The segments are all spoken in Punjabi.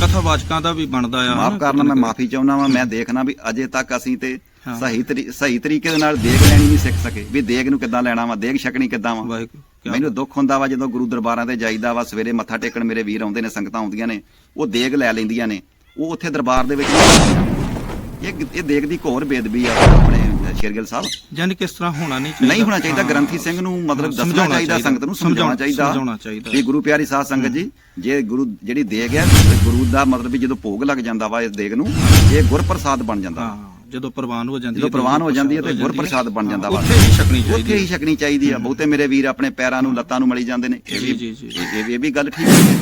ਕਥਾਵਾਚਕਾਂ ਦਾ ਵੀ ਬਣਦਾ ਆ। ਮਾਫ ਕਰਨਾ ਮੈਂ ਮਾਫੀ ਚਾਹੁੰਦਾ ਵਾਂ ਮੈਂ ਦੇਖਣਾ ਵੀ ਅਜੇ ਤੱਕ ਅਸੀਂ ਤੇ। ਸਹੀ ਤਰੀ- ਸਹੀ ਤਰੀਕੇ ਦੇ ਨਾਲ ਦੇਗ ਲੈਣੀ ਨਹੀਂ ਸਿੱਖ ਸਕੇ। ਵੀ ਦੇਗ ਨੂੰ ਕਿੱਦਾਂ ਲੈਣਾ ਵਾ ਦੇਗ ਛਕਣੀ ਕਿੱਦਾਂ ਵਾ। ਮੈਨੂੰ ਦੁੱਖ ਹੁੰਦਾ ਵਾ ਜਦੋਂ ਗੁਰੂ ਦਰਬਾਰਾਂ ਤੇ ਜਾਈਦਾ ਵਾ ਸਵੇਰੇ ਮੱਥਾ ਟੇਕਣ ਮੇਰੇ ਵੀਰ ਆਉਂਦੇ ਨੇ ਸੰਗਤਾਂ ਆਉਂਦੀਆਂ ਨੇ ਉਹ ਦੇਗ ਲੈ ਲੈਂਦੀਆਂ ਨੇ। ਉਹ ਉੱਥੇ ਦਰਬਾਰ ਦੇ ਵਿੱਚ ਇਹ ਇਹ ਦੇਗ ਦੀ ਘੋਰ ਬੇਦਬੀ ਆ ਆਪਣੇ ਸ਼ੇਰਗਿਲ ਸਾਹਿਬ। ਯਾਨੀ ਕਿਸ ਤਰ੍ਹਾਂ ਹੋਣਾ ਨਹੀਂ ਚਾਹੀਦਾ। ਨਹੀਂ ਹੋਣਾ ਚਾਹੀਦਾ ਹਾਂ। ਗ੍ਰੰਥੀ ਸਿੰਘ ਨੂੰ ਮਤਲਬ ਹਾਂ, ਦੱਸਣਾ ਚਾਹੀਦਾ ਸੰਗਤ ਨੂੰ ਸਮਝਾਉਣਾ ਚਾਹੀਦਾ। ਵੀ ਗੁਰੂ ਪਿਆਰੀ ਸਾਧ ਸੰਗਤ ਜੀ ਜੇ ਗੁਰੂ ਜਿਹੜੀ ਦੇਗ ਹੈ ਗੁਰੂ ਦਾ ਮਤਲਬ ਵੀ ਜਦੋਂ ਭੋਗ ਲੱਗ ਜਾਂਦਾ ਵਾ ਇਸ ਦੇਗ ਨੂੰ ਇਹ ਗੁਰਪ੍ਰਸਾਦ ਬਣ ਜਾਂਦਾ। ਹਾਂ ਜਦੋਂ ਪ੍ਰਵਾਨ ਹੋ ਜਾਂਦੀ ਜਦੋਂ ਪ੍ਰਵਾਨ ਹੋ ਜਾਂਦੀ ਹੈ ਤੇ ਗੁਰਪ੍ਰਸਾਦ ਬਣ ਜਾਂਦਾ ਵਾ। ਉੱਥੇ ਹੀ ਛਕਣੀ ਚਾਹੀਦੀ ਉੱਥੇ ਹੀ। ਛਕਣੀ ਚਾਹੀਦੀ ਆ। ਬਹੁਤੇ ਮੇਰੇ ਵੀਰ ਆਪਣੇ ਪੈਰਾਂ ਨੂੰ ਲੱਤਾਂ ਨੂੰ ਮਲੀ ਜਾਂਦੇ ਨੇ। ਇਹ ਵੀ ਜੀ, ਜੀ, ਜੀ। ਇਹ ਵੀ- ਇਹ ਵੀ ਗੱਲ ਠੀਕ ਹੈ।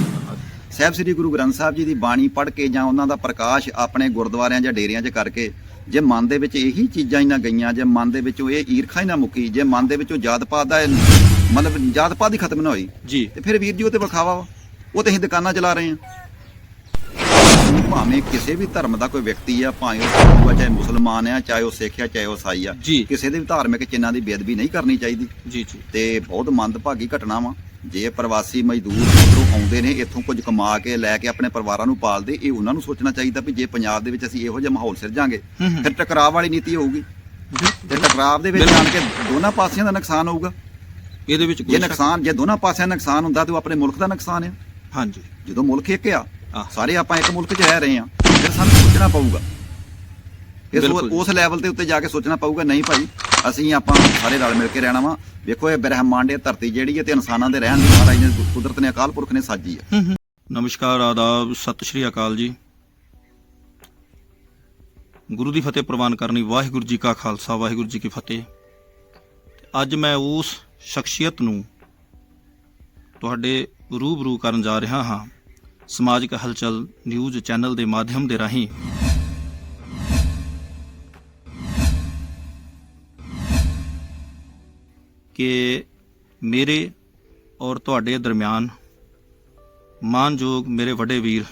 ਸਾਹਿਬ ਸ੍ਰੀ ਗੁਰੂ ਗ੍ਰੰਥ ਸਾਹਿਬ ਜੀ ਦੀ ਬਾਣੀ ਪੜ੍ਹ ਕੇ ਜਾਂ ਉਹਨਾਂ ਦਾ ਪ੍ਰਕਾਸ਼ ਆਪਣੇ ਗੁਰਦੁਆਰਿਆਂ ਜਾਂ ਡੇਰਿਆਂ 'ਚ ਕਰਕੇ ਜੇ ਮਨ ਦੇ ਵਿੱਚ ਇਹੀ ਚੀਜ਼ਾਂ ਹੀ ਨਾ ਗਈਆਂ ਜੇ ਮਨ ਦੇ ਵਿੱਚੋਂ ਇਹ ਈਰਖਾ ਹੀ ਨਾ ਮੁੱਕੀ ਜੇ ਮਨ ਦੇ ਵਿੱਚੋਂ ਜਾਤ ਪਾਤ ਦਾ ਮਤਲਬ ਜਾਤ ਪਾਤ ਹੀ ਖਤਮ ਨਾ ਹੋਈ ਜੀ। ਤੇ ਫਿਰ ਵੀਰ ਜੀ ਉਹ ਤੇ ਵਿਖਾਵਾ ਵਾ। ਉਹ ਤੇ ਅਸੀਂ ਦੁਕਾਨਾਂ ਚਲਾ ਰਹੇ ਹਾਂ। ਭਾਵੇਂ ਕਿਸੇ ਵੀ ਧਰਮ ਦਾ ਕੋਈ ਵਿਅਕਤੀ ਆ ਭਾਵੇਂ ਉਹ ਹਿੰਦੂ ਆ ਚਾਹੇ ਮੁਸਲਮਾਨ ਆ ਚਾਹੇ ਉਹ ਸਿੱਖ ਆ ਚਾਹੇ ਉਹ ਈਸਾਈ ਆ ਜੀ। ਕਿਸੇ ਦੇ ਵੀ ਧਾਰਮਿਕ ਚਿੰਨ੍ਹਾਂ ਦੀ ਬੇਅਦਬੀ ਨਹੀਂ ਕਰਨੀ ਚਾਹੀਦੀ। ਜੀ ਜੀ। ਤੇ ਬਹੁਤ ਮੰਦਭਾਗੀ ਘਟਨਾ ਵਾ। ਜੇ ਪ੍ਰਵਾਸੀ ਮਜ਼ਦੂਰ ਉੱਧਰੋਂ ਆਉਂਦੇ ਨੇ ਇੱਥੋਂ ਕੁਝ ਕਮਾ ਕੇ ਲੈ ਕੇ ਆਪਣੇ ਪਰਿਵਾਰਾਂ ਨੂੰ ਪਾਲਦੇ ਇਹ ਉਹਨਾਂ ਨੂੰ ਸੋਚਣਾ ਚਾਹੀਦਾ ਵੀ ਜੇ ਪੰਜਾਬ ਦੇ ਵਿੱਚ ਅਸੀਂ ਇਹੋ ਜਿਹਾ ਮਾਹੌਲ ਸਿਰਜਾਂਗੇ ਹੂੰ ਹੂੰ। ਫਿਰ ਟਕਰਾਅ ਵਾਲੀ ਨੀਤੀ ਹੋਊਗੀ। ਤੇ ਟਕਰਾਅ ਦੇ ਵਿੱਚ ਆਣ ਕੇ ਦੋਨਾਂ ਪਾਸਿਆਂ ਦਾ ਨੁਕਸਾਨ ਹੋਊਗਾ। ਇਹਦੇ ਵਿੱਚ ਸ਼ੱਕ- ਨੁਕਸਾਨ ਜੇ ਦੋਨਾਂ ਪਾਸਿਆਂ ਦਾ ਨੁਕਸਾਨ ਹੁੰਦਾ ਤੇ ਉਹ ਆਪਣੇ ਮੁਲਕ ਦਾ ਨੁਕਸਾਨ ਹੈ। ਹਾਂਜੀ। ਜਦੋਂ ਮੁਲਕ ਇੱਕ ਆ। ਸਾਰੇ ਆਪਾਂ ਇੱਕ ਮੁਲਕ 'ਚ ਰਹਿ ਰਹੇ ਆ ਫਿਰ ਸਾਨੂੰ ਸੋਚਣਾ ਪਊਗਾ। ਇਸ। ਉਸ ਲੈਵਲ ਤੇ ਉੱਤੇ ਜਾ ਕੇ ਸੋਚਣਾ ਪਊਗਾ ਨਹੀਂ ਭਾਈ ਅਸੀਂ ਆਪਾਂ ਸਾਰੇ ਰਲ ਮਿਲ ਕੇ ਰਹਿਣਾ ਵਾ। ਵੇਖੋ ਇਹ ਬ੍ਰਹਿਮੰਡ, ਇਹ ਧਰਤੀ ਜਿਹੜੀ ਹੈ ਤੇ ਇਨਸਾਨਾਂ ਦੇ ਰਹਿਣ ਦੀ ਮਹਾਰਾਜ ਨੇ, ਕੁਦਰਤ ਨੇ, ਅਕਾਲ ਪੁਰਖ ਨੇ ਸਾਜੀ ਆ ਨਮਸਕਾਰ, ਆਦਾਬ, ਸਤਿ ਸ਼੍ਰੀ ਅਕਾਲ ਜੀ। ਗੁਰੂ ਦੀ ਫਤਿਹ ਪ੍ਰਵਾਨ ਕਰਨੀ ਵਾਹਿਗੁਰੂ ਜੀ ਕਾ ਖਾਲਸਾ, ਵਾਹਿਗੁਰੂ ਜੀ ਕੀ ਫਤਿਹ। ਅੱਜ ਮੈਂ ਉਸ ਸ਼ਖਸੀਅਤ ਨੂੰ ਤੁਹਾਡੇ ਰੂਬਰੂ ਕਰਨ ਜਾ ਰਿਹਾ ਹਾਂ। ਸਮਾਜਿਕ ਹਲਚਲ ਨਿਊਜ਼ ਚੈਨਲ ਦੇ ਮਾਧਿਅਮ ਦੇ ਰਾਹੀਂ। ਕਿ ਮੇਰੇ ਔਰ ਤੁਹਾਡੇ ਦਰਮਿਆਨ ਮਾਨਯੋਗ ਮੇਰੇ ਵੱਡੇ ਵੀਰ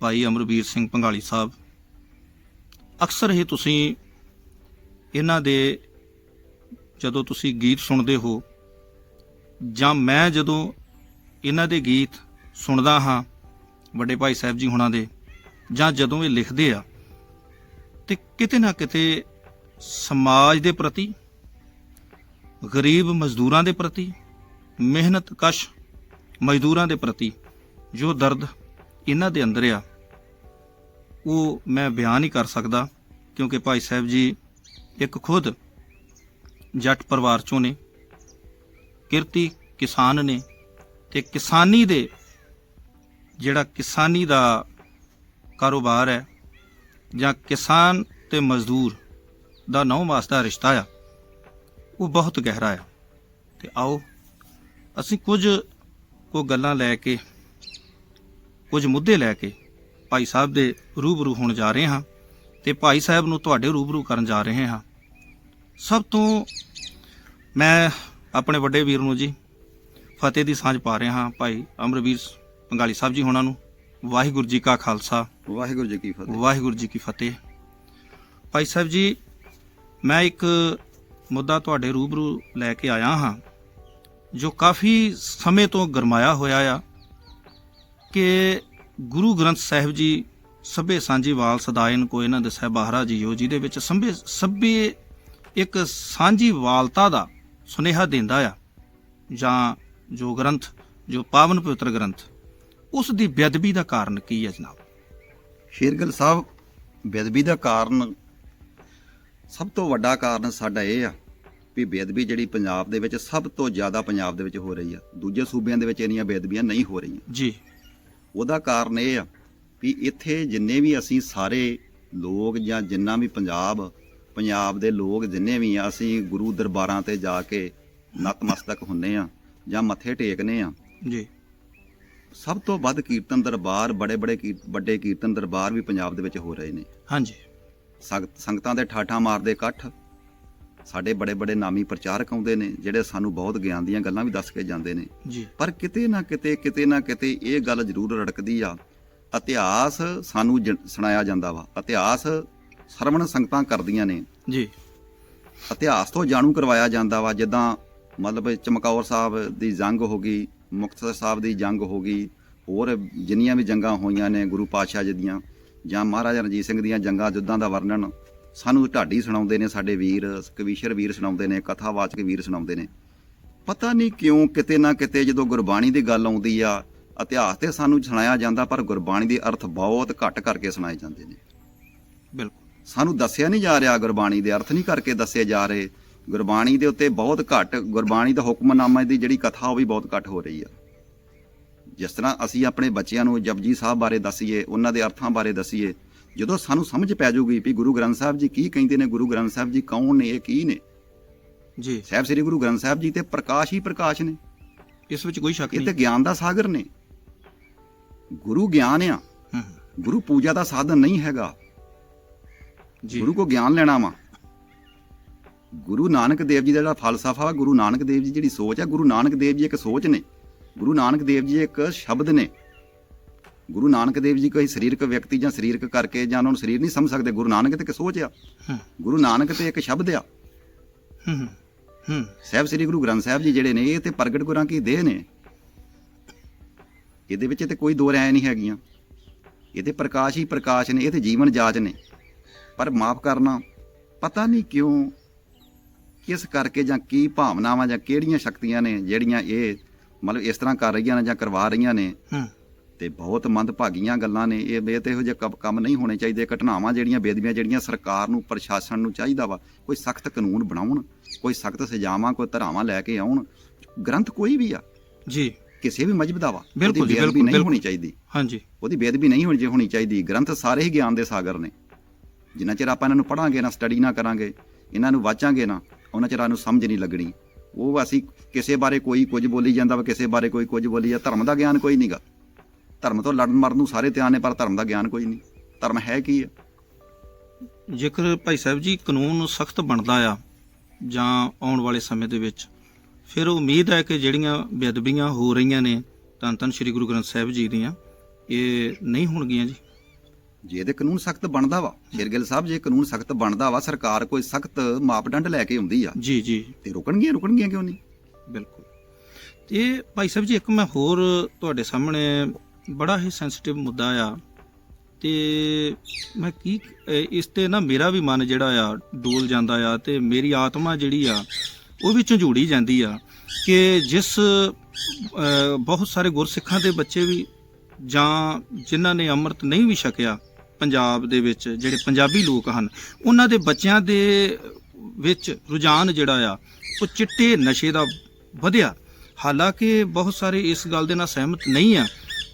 ਭਾਈ ਅਮਰਵੀਰ ਸਿੰਘ ਪੰਗਾਲੀ ਸਾਹਿਬ, ਅਕਸਰ ਹੀ ਤੁਸੀਂ ਇਹਨਾਂ ਦੇ ਜਦੋਂ ਤੁਸੀਂ ਗੀਤ ਸੁਣਦੇ ਹੋ ਜਾਂ ਮੈਂ ਜਦੋਂ ਇਹਨਾਂ ਦੇ ਗੀਤ ਸੁਣਦਾ ਹਾਂ, ਵੱਡੇ ਭਾਈ ਸਾਹਿਬ ਜੀ ਹੁਣਾਂ ਦੇ, ਜਾਂ ਜਦੋਂ ਇਹ ਲਿਖਦੇ ਆ, ਤੇ ਕਿਤੇ ਨਾ ਕਿਤੇ ਸਮਾਜ ਦੇ ਪ੍ਰਤੀ ਗਰੀਬ ਮਜ਼ਦੂਰਾਂ ਦੇ ਪ੍ਰਤੀ, ਮਿਹਨਤ ਕਸ਼ ਮਜ਼ਦੂਰਾਂ ਦੇ ਪ੍ਰਤੀ ਜੋ ਦਰਦ ਇਹਨਾਂ ਦੇ ਅੰਦਰ ਆ, ਉਹ ਮੈਂ ਬਿਆਨ ਨਹੀਂ ਕਰ ਸਕਦਾ ਕਿਉਂਕਿ ਭਾਈ ਸਾਹਿਬ ਜੀ ਇੱਕ ਖੁਦ ਜੱਟ ਪਰਿਵਾਰ ਚੋਂ ਨੇ, ਕਿਰਤੀ ਕਿਸਾਨ ਨੇ ਤੇ ਕਿਸਾਨੀ ਦੇ ਜਿਹੜਾ ਕਿਸਾਨੀ ਦਾ ਕਾਰੋਬਾਰ ਹੈ ਜਾਂ ਕਿਸਾਨ ਤੇ ਮਜ਼ਦੂਰ ਦਾ ਨੌ ਮਾਸ ਦਾ ਰਿਸ਼ਤਾ ਆ ਉਹ ਬਹੁਤ ਗਹਿਰਾ ਹੈ। ਤੇ ਆਓ ਅਸੀਂ ਕੁਝ ਕੋ ਗੱਲਾਂ ਲੈ ਕੇ ਕੁਝ ਮੁੱਦੇ ਲੈ ਕੇ ਭਾਈ ਸਾਹਿਬ ਦੇ ਰੂਬਰੂ ਹੋਣ ਜਾ ਰਹੇ ਹਾਂ ਤੇ ਭਾਈ ਸਾਹਿਬ ਨੂੰ ਤੁਹਾਡੇ ਰੂਬਰੂ ਕਰਨ ਜਾ ਰਹੇ ਹਾਂ। ਸਭ ਤੋਂ ਮੈਂ ਆਪਣੇ ਵੱਡੇ ਵੀਰ ਨੂੰ ਜੀ ਫਤਿਹ ਦੀ ਸਾਂਝ ਪਾ ਰਿਹਾ ਹਾਂ ਭਾਈ ਅਮਰਵੀਰ ਪੰਗਾਲੀ ਸਾਹਿਬ ਜੀ ਹੁਣਾਂ ਨੂੰ। ਵਾਹਿਗੁਰੂ ਜੀ ਕਾ ਖਾਲਸਾ। ਵਾਹਿਗੁਰੂ ਜੀ ਕੀ ਫਤਿਹ। ਵਾਹਿਗੁਰੂ ਜੀ ਕੀ ਫਤਿਹ। ਭਾਈ ਸਾਹਿਬ ਜੀ ਮੈਂ ਇੱਕ ਮੁੱਦਾ ਤੁਹਾਡੇ ਰੂਬਰੂ ਲੈ ਕੇ ਆਇਆ ਹਾਂ, ਜੋ ਕਾਫੀ ਸਮੇਂ ਤੋਂ ਗਰਮਾਇਆ ਹੋਇਆ ਆ ਕਿ ਗੁਰੂ ਗ੍ਰੰਥ ਸਾਹਿਬ ਜੀ ਸਭੇ ਸਾਂਝੀ ਵਾਲ ਸਦਾਇਨ ਕੋ ਇਹਨਾਂ ਦੇ ਸਹਿਬਾਹਰਾ ਜੀਓ ਜੀ ਦੇ ਵਿੱਚ ਸੰਭੇ ਸਭੇ ਇੱਕ ਸਾਂਝੀ ਵਾਲਤਾ ਦਾ ਸੁਨੇਹਾ ਦਿੰਦਾ ਆ, ਜਾਂ ਜੋ ਗ੍ਰੰਥ, ਜੋ ਪਾਵਨ ਪਵਿੱਤਰ ਗ੍ਰੰਥ, ਉਸ ਦੀ ਬੇਅਦਬੀ ਦਾ ਕਾਰਨ ਕੀ ਹੈ ਜਨਾਬ? ਸ਼ੇਰਗਲ ਸਾਹਿਬ, ਬੇਅਦਬੀ ਦਾ ਕਾਰਨ ਸਭ ਤੋਂ ਵੱਡਾ ਕਾਰਨ ਸਾਡਾ ਇਹ ਆ ਵੀ ਬੇਅਦਬੀ ਜਿਹੜੀ ਪੰਜਾਬ ਦੇ ਵਿੱਚ ਸਭ ਤੋਂ ਜ਼ਿਆਦਾ ਪੰਜਾਬ ਦੇ ਵਿੱਚ ਹੋ ਰਹੀ ਆ। ਦੂਜੇ ਸੂਬਿਆਂ ਦੇ ਵਿੱਚ ਇੰਨੀਆਂ ਬੇਅਦਬੀਆਂ ਨਹੀਂ ਹੋ ਰਹੀਆਂ। ਜੀ। ਉਹਦਾ ਕਾਰਨ ਇਹ ਆ ਵੀ ਇੱਥੇ ਜਿੰਨੇ ਵੀ ਅਸੀਂ ਸਾਰੇ ਲੋਕ ਜਾਂ ਜਿੰਨਾ ਵੀ ਪੰਜਾਬ ਪੰਜਾਬ ਦੇ ਲੋਕ ਜਿੰਨੇ ਵੀ ਆ ਅਸੀਂ ਗੁਰੂ ਦਰਬਾਰਾਂ ਤੇ ਜਾ ਕੇ ਨਤਮਸਤਕ ਹੁੰਨੇ ਆ ਜਾਂ ਮੱਥੇ ਟੇਕਨੇ ਆ। ਜੀ। ਸਭ ਤੋਂ ਵੱਧ ਕੀਰਤਨ ਦਰਬਾਰ ਬੜੇ ਬੜੇ ਵੱਡੇ ਕੀਰਤਨ ਦਰਬਾਰ ਵੀ ਪੰਜਾਬ ਦੇ ਵਿੱਚ ਹੋ ਰਹੇ ਨੇ। ਹਾਂਜੀ। ਸੰਗਤ ਸੰਗਤਾਂ ਦੇ ਠਾਠਾਂ ਮਾਰਦੇ ਇਕੱਠ ਸਾਡੇ ਬੜੇ ਬੜੇ ਨਾਮੀ ਪ੍ਰਚਾਰਕ ਆਉਂਦੇ ਨੇ ਜਿਹੜੇ ਸਾਨੂੰ ਬਹੁਤ ਗਿਆਨ ਦੀਆਂ ਗੱਲਾਂ ਵੀ ਦੱਸ ਕੇ ਜਾਂਦੇ ਨੇ। ਜੀ। ਪਰ ਕਿਤੇ ਨਾ ਕਿਤੇ ਕਿਤੇ ਨਾ ਕਿਤੇ ਇਹ ਗੱਲ ਜ਼ਰੂਰ ਰੜਕਦੀ ਆ। ਇਤਿਹਾਸ ਸਾਨੂੰ ਸੁਣਾਇਆ ਜਾਂਦਾ ਵਾ। ਇਤਿਹਾਸ ਸਰਵਣ ਸੰਗਤਾਂ ਕਰਦੀਆਂ ਨੇ। ਜੀ। ਇਤਿਹਾਸ ਤੋਂ ਜਾਣੂ ਕਰਵਾਇਆ ਜਾਂਦਾ ਵਾ। ਜਿੱਦਾਂ ਮਤਲਬ ਚਮਕੌਰ ਸਾਹਿਬ ਦੀ ਜੰਗ ਹੋ ਗਈ ਮੁਕਤਸਰ ਸਾਹਿਬ ਦੀ ਜੰਗ ਹੋ ਗਈ ਹੋਰ ਜਿੰਨੀਆਂ ਵੀ ਜੰਗਾਂ ਹੋਈਆਂ ਨੇ ਗੁਰੂ ਪਾਤਸ਼ਾਹ ਜੀ ਦੀਆਂ ਜਾਂ ਮਹਾਰਾਜਾ ਰਣਜੀਤ ਸਿੰਘ ਦੀਆਂ ਜੰਗਾਂ ਯੁੱਧਾਂ ਦਾ ਵਰਣਨ ਸਾਨੂੰ ਢਾਡੀ ਸੁਣਾਉਂਦੇ ਨੇ ਸਾਡੇ ਵੀਰ ਕਵੀਸ਼ਰ ਵੀਰ ਸੁਣਾਉਂਦੇ ਨੇ ਕਥਾਵਾਚਕ ਵੀਰ ਸੁਣਾਉਂਦੇ ਨੇ। ਪਤਾ ਨਹੀਂ ਕਿਉਂ ਕਿਤੇ ਨਾ ਕਿਤੇ ਜਦੋਂ ਗੁਰਬਾਣੀ ਦੀ ਗੱਲ ਆਉਂਦੀ ਆ ਇਤਿਹਾਸ ਤੇ ਸਾਨੂੰ ਸੁਣਾਇਆ ਜਾਂਦਾ ਪਰ ਗੁਰਬਾਣੀ ਦੇ ਅਰਥ ਬਹੁਤ ਘੱਟ ਕਰਕੇ ਸੁਣਾਏ ਜਾਂਦੇ ਨੇ। ਬਿਲਕੁਲ। ਸਾਨੂੰ ਦੱਸਿਆ ਨਹੀਂ ਜਾ ਰਿਹਾ ਗੁਰਬਾਣੀ ਦੇ ਅਰਥ ਨਹੀਂ ਕਰਕੇ ਦੱਸੇ ਜਾ ਰਹੇ। ਗੁਰਬਾਣੀ ਦੇ ਉੱਤੇ ਬਹੁਤ ਘੱਟ ਗੁਰਬਾਣੀ ਦਾ ਹੁਕਮਨਾਮਾ ਦੀ ਜਿਹੜੀ ਕਥਾ ਉਹ ਵੀ ਬਹੁਤ ਘੱਟ ਹੋ ਰਹੀ ਆ। ਜਿਸ ਤਰ੍ਹਾਂ ਅਸੀਂ ਆਪਣੇ ਬੱਚਿਆਂ ਨੂੰ ਜਪਜੀ ਸਾਹਿਬ ਬਾਰੇ ਦੱਸੀਏ ਉਹਨਾਂ ਦੇ ਅਰਥਾਂ ਬਾਰੇ ਦੱਸੀਏ ਜਦੋਂ ਸਾਨੂੰ ਸਮਝ ਪੈ ਜਾਊਗੀ ਵੀ ਗੁਰੂ ਗ੍ਰੰਥ ਸਾਹਿਬ ਜੀ ਕੀ ਕਹਿੰਦੇ ਨੇ ਗੁਰੂ ਗ੍ਰੰਥ ਸਾਹਿਬ ਜੀ ਕੌਣ ਨੇ ਇਹ ਕੀ ਨੇ? ਜੀ। ਸਾਹਿਬ ਸ੍ਰੀ ਗੁਰੂ ਗ੍ਰੰਥ ਸਾਹਿਬ ਜੀ ਤੇ ਪ੍ਰਕਾਸ਼ ਹੀ ਪ੍ਰਕਾਸ਼ ਨੇ। ਇਸ ਵਿੱਚ ਕੋਈ ਸ਼ੱਕ ਇਹ ਤੇ ਨਹੀਂ ਗਿਆਨ ਦਾ ਸਾਗਰ ਨੇ। ਗੁਰੂ ਗਿਆਨ ਆ। ਗੁਰੂ ਪੂਜਾ ਦਾ ਸਾਧਨ ਨਹੀਂ ਹੈਗਾ। ਜੀ। ਗੁਰੂ ਕੋ ਗਿਆਨ ਲੈਣਾ ਵਾ। ਗੁਰੂ ਨਾਨਕ ਦੇਵ ਜੀ ਦਾ ਜਿਹੜਾ ਫਲਸਫਾ ਵਾ ਗੁਰੂ ਨਾਨਕ ਦੇਵ ਜੀ ਜਿਹੜੀ ਸੋਚ ਹੈ ਗੁਰੂ ਨਾਨਕ ਦੇਵ ਜੀ ਇੱਕ ਸੋਚ ਨੇ। ਗੁਰੂ ਨਾਨਕ ਦੇਵ ਜੀ ਇੱਕ ਸ਼ਬਦ ਨੇ। ਗੁਰੂ ਨਾਨਕ ਦੇਵ ਜੀ ਕੋਈ ਸਰੀਰਕ ਵਿਅਕਤੀ ਜਾਂ ਸਰੀਰਕ ਕਰਕੇ ਜਾਂ ਉਹਨਾਂ ਨੂੰ ਸਰੀਰ ਨਹੀਂ ਸਮਝ ਸਕਦੇ ਗੁਰੂ ਨਾਨਕ ਤੇ ਇੱਕ ਸੋਚ ਆ। ਗੁਰੂ ਨਾਨਕ ਤੇ ਇੱਕ ਸ਼ਬਦ ਆ। ਹੂੰ, ਹੂੰ, ਹੂੰ। ਸਾਹਿਬ ਸ੍ਰੀ ਗੁਰੂ ਗ੍ਰੰਥ ਸਾਹਿਬ ਜੀ ਜਿਹੜੇ ਨੇ ਇਹ ਤੇ ਪ੍ਰਗਟ ਗੁਰਾਂ ਕੀ ਦੇਹ ਨੇ। ਇਹਦੇ ਵਿੱਚ ਤੇ ਕੋਈ ਦੋ ਰਾਏ ਨਹੀਂ ਹੈਗੀਆਂ। ਇਹ ਤੇ ਪ੍ਰਕਾਸ਼ ਹੀ ਪ੍ਰਕਾਸ਼ ਨੇ ਇਹ ਤੇ ਜੀਵਨ ਜਾਚ ਨੇ। ਪਰ ਮਾਫ ਕਰਨਾ ਪਤਾ ਨਹੀਂ ਕਿਉਂ ਕਿਸ ਕਰਕੇ ਜਾਂ ਕੀ ਭਾਵਨਾਵਾਂ ਜਾਂ ਕਿਹੜੀਆਂ ਸ਼ਕਤੀਆਂ ਨੇ ਜਿਹੜੀਆਂ ਇਹ ਮਤਲਬ ਇਸ ਤਰ੍ਹਾਂ ਕਰ ਰਹੀਆਂ ਨੇ ਜਾਂ ਕਰਵਾ ਰਹੀਆਂ ਨੇ। ਹੂੰ। ਤੇ ਬਹੁਤ ਮੰਦਭਾਗੀਆਂ ਗੱਲਾਂ ਨੇ ਇਹ ਬੇ ਤੇ ਇਹੋ ਜਿਹੇ ਕੰਮ- ਨਹੀਂ ਹੋਣੇ ਚਾਹੀਦੇ। ਘਟਨਾਵਾਂ ਜਿਹੜੀਆਂ ਬੇਦਬੀਆਂ ਜਿਹੜੀਆਂ ਸਰਕਾਰ ਨੂੰ ਪ੍ਰਸ਼ਾਸਨ ਨੂੰ ਚਾਹੀਦਾ ਵਾ ਕੋਈ ਸਖਤ ਕਾਨੂੰਨ ਬਣਾਉਣ ਕੋਈ ਸਖਤ ਸਜ਼ਾਵਾਂ ਕੋਈ ਧਾਰਾਵਾਂ ਲੈ ਕੇ ਆਉਣ ਗ੍ਰੰਥ ਕੋਈ ਵੀ ਆ ਜੀ। ਕਿਸੇ ਵੀ ਮਜਬ ਦਾ ਵਾ ਬਿਲਕੁਲ ਬਿਲਕੁਲ, ਨਹੀਂ। ਹੋਣੀ ਚਾਹੀਦੀ। ਹਾਂਜੀ। ਉਹਦੀ ਬੇਦਬੀ ਨਹੀਂ ਹੋਣੀ ਹੋਣੀ ਚਾਹੀਦੀ। ਗ੍ਰੰਥ ਸਾਰੇ ਹੀ ਗਿਆਨ ਦੇ ਸਾਗਰ ਨੇ। ਜਿੰਨਾ ਚਿਰ ਆਪਾਂ ਇਹਨਾਂ ਨੂੰ ਪੜਾਂਗੇ ਨਾ ਸਟੱਡੀ ਨਾ ਕਰਾਂਗੇ ਇਹਨਾਂ ਨੂੰ ਵਾਚਾਂਗੇ ਨਾ ਉਹਨਾਂ ਚਿਰ ਸਾਨੂੰ ਸਮਝ ਨਹੀਂ ਲੱਗਣੀ। ਉਹ ਅਸੀਂ ਕਿਸੇ ਬਾਰੇ ਕੋਈ ਕੁਝ ਬੋਲੀ ਜਾਂਦਾ ਵਾ ਕਿਸੇ ਬਾਰੇ ਕੋਈ ਕੁਝ ਬੋਲੀ ਜਾ ਧਰਮ ਦਾ ਗਿਆਨ ਕੋਈ ਨਹੀਂਗਾ ਧਰਮ ਤੋਂ ਲੜਨ ਮਰਨ ਨੂੰ ਸਾਰੇ ਧਿਆਨ ਨੇ ਪਰ ਧਰਮ ਦਾ ਗਿਆਨ ਕੋਈ ਨਹੀਂ। ਧਰਮ ਹੈ ਕੀ ਆ? ਜੇਕਰ ਭਾਈ ਸਾਹਿਬ ਜੀ ਕਾਨੂੰਨ ਸਖਤ ਬਣਦਾ ਆ ਜਾਂ ਆਉਣ ਵਾਲੇ ਸਮੇਂ ਦੇ ਵਿੱਚ ਫਿਰ ਉਮੀਦ ਹੈ ਕਿ ਜਿਹੜੀਆਂ ਬੇਅਦਬੀਆਂ ਹੋ ਰਹੀਆਂ ਨੇ ਧੰਨ ਧੰਨ ਸ੍ਰੀ ਗੁਰੂ ਗ੍ਰੰਥ ਸਾਹਿਬ ਜੀ ਦੀਆਂ ਇਹ ਨਹੀਂ ਹੋਣਗੀਆਂ ਜੀ। ਜੇ ਇਹਦੇ ਕਾਨੂੰਨ ਸਖਤ ਬਣਦਾ ਵਾ ਸ਼ੇਰਗਿੱਲ ਸਾਹਿਬ ਜੇ ਕਾਨੂੰਨ ਸਖਤ ਬਣਦਾ ਵਾ ਸਰਕਾਰ ਕੋਈ ਸਖਤ ਮਾਪਦੰਡ ਲੈ ਕੇ ਆਉਂਦੀ ਆ ਜੀ ਜੀ। ਤੇ ਰੁਕਣਗੀਆਂ ਰੁਕਣਗੀਆਂ ਕਿਉਂ ਨਹੀਂ? ਬਿਲਕੁਲ। ਤੇ ਭਾਈ ਸਾਹਿਬ ਜੀ ਇੱਕ ਮੈਂ ਹੋਰ ਤੁਹਾਡੇ ਸਾਹਮਣੇ ਬੜਾ ਹੀ ਸੈਂਸਿਟਿਵ ਮੁੱਦਾ ਆ। ਤੇ ਮੈਂ ਕੀ ਇਸ ਤੇ ਨਾ ਮੇਰਾ ਵੀ ਮਨ ਜਿਹੜਾ ਆ, ਡੋਲ ਜਾਂਦਾ ਆ ਤੇ ਮੇਰੀ ਆਤਮਾ ਜਿਹੜੀ ਆ, ਉਹ ਵੀ ਝੰਜੂੜੀ ਜਾਂਦੀ ਆ ਕਿ ਜਿਸ ਬਹੁਤ ਸਾਰੇ ਗੁਰਸਿੱਖਾਂ ਦੇ ਬੱਚੇ ਵੀ ਜਾਂ ਜਿਨ੍ਹਾਂ ਨੇ ਅੰਮ੍ਰਿਤ ਨਹੀਂ ਵੀ ਛਕਿਆ ਪੰਜਾਬ ਦੇ ਵਿੱਚ, ਜਿਹੜੇ ਪੰਜਾਬੀ ਲੋਕ ਹਨ, ਉਹਨਾਂ ਦੇ ਬੱਚਿਆਂ ਦੇ ਵਿੱਚ ਰੁਝਾਨ ਜਿਹੜਾ ਆ, ਉਹ ਚਿੱਟੇ ਨਸ਼ੇ ਦਾ ਵਧਿਆ। ਹਾਲਾਂਕਿ ਬਹੁਤ ਸਾਰੇ ਇਸ ਗੱਲ ਦੇ ਨਾਲ ਸਹਿਮਤ ਨਹੀਂ ਆ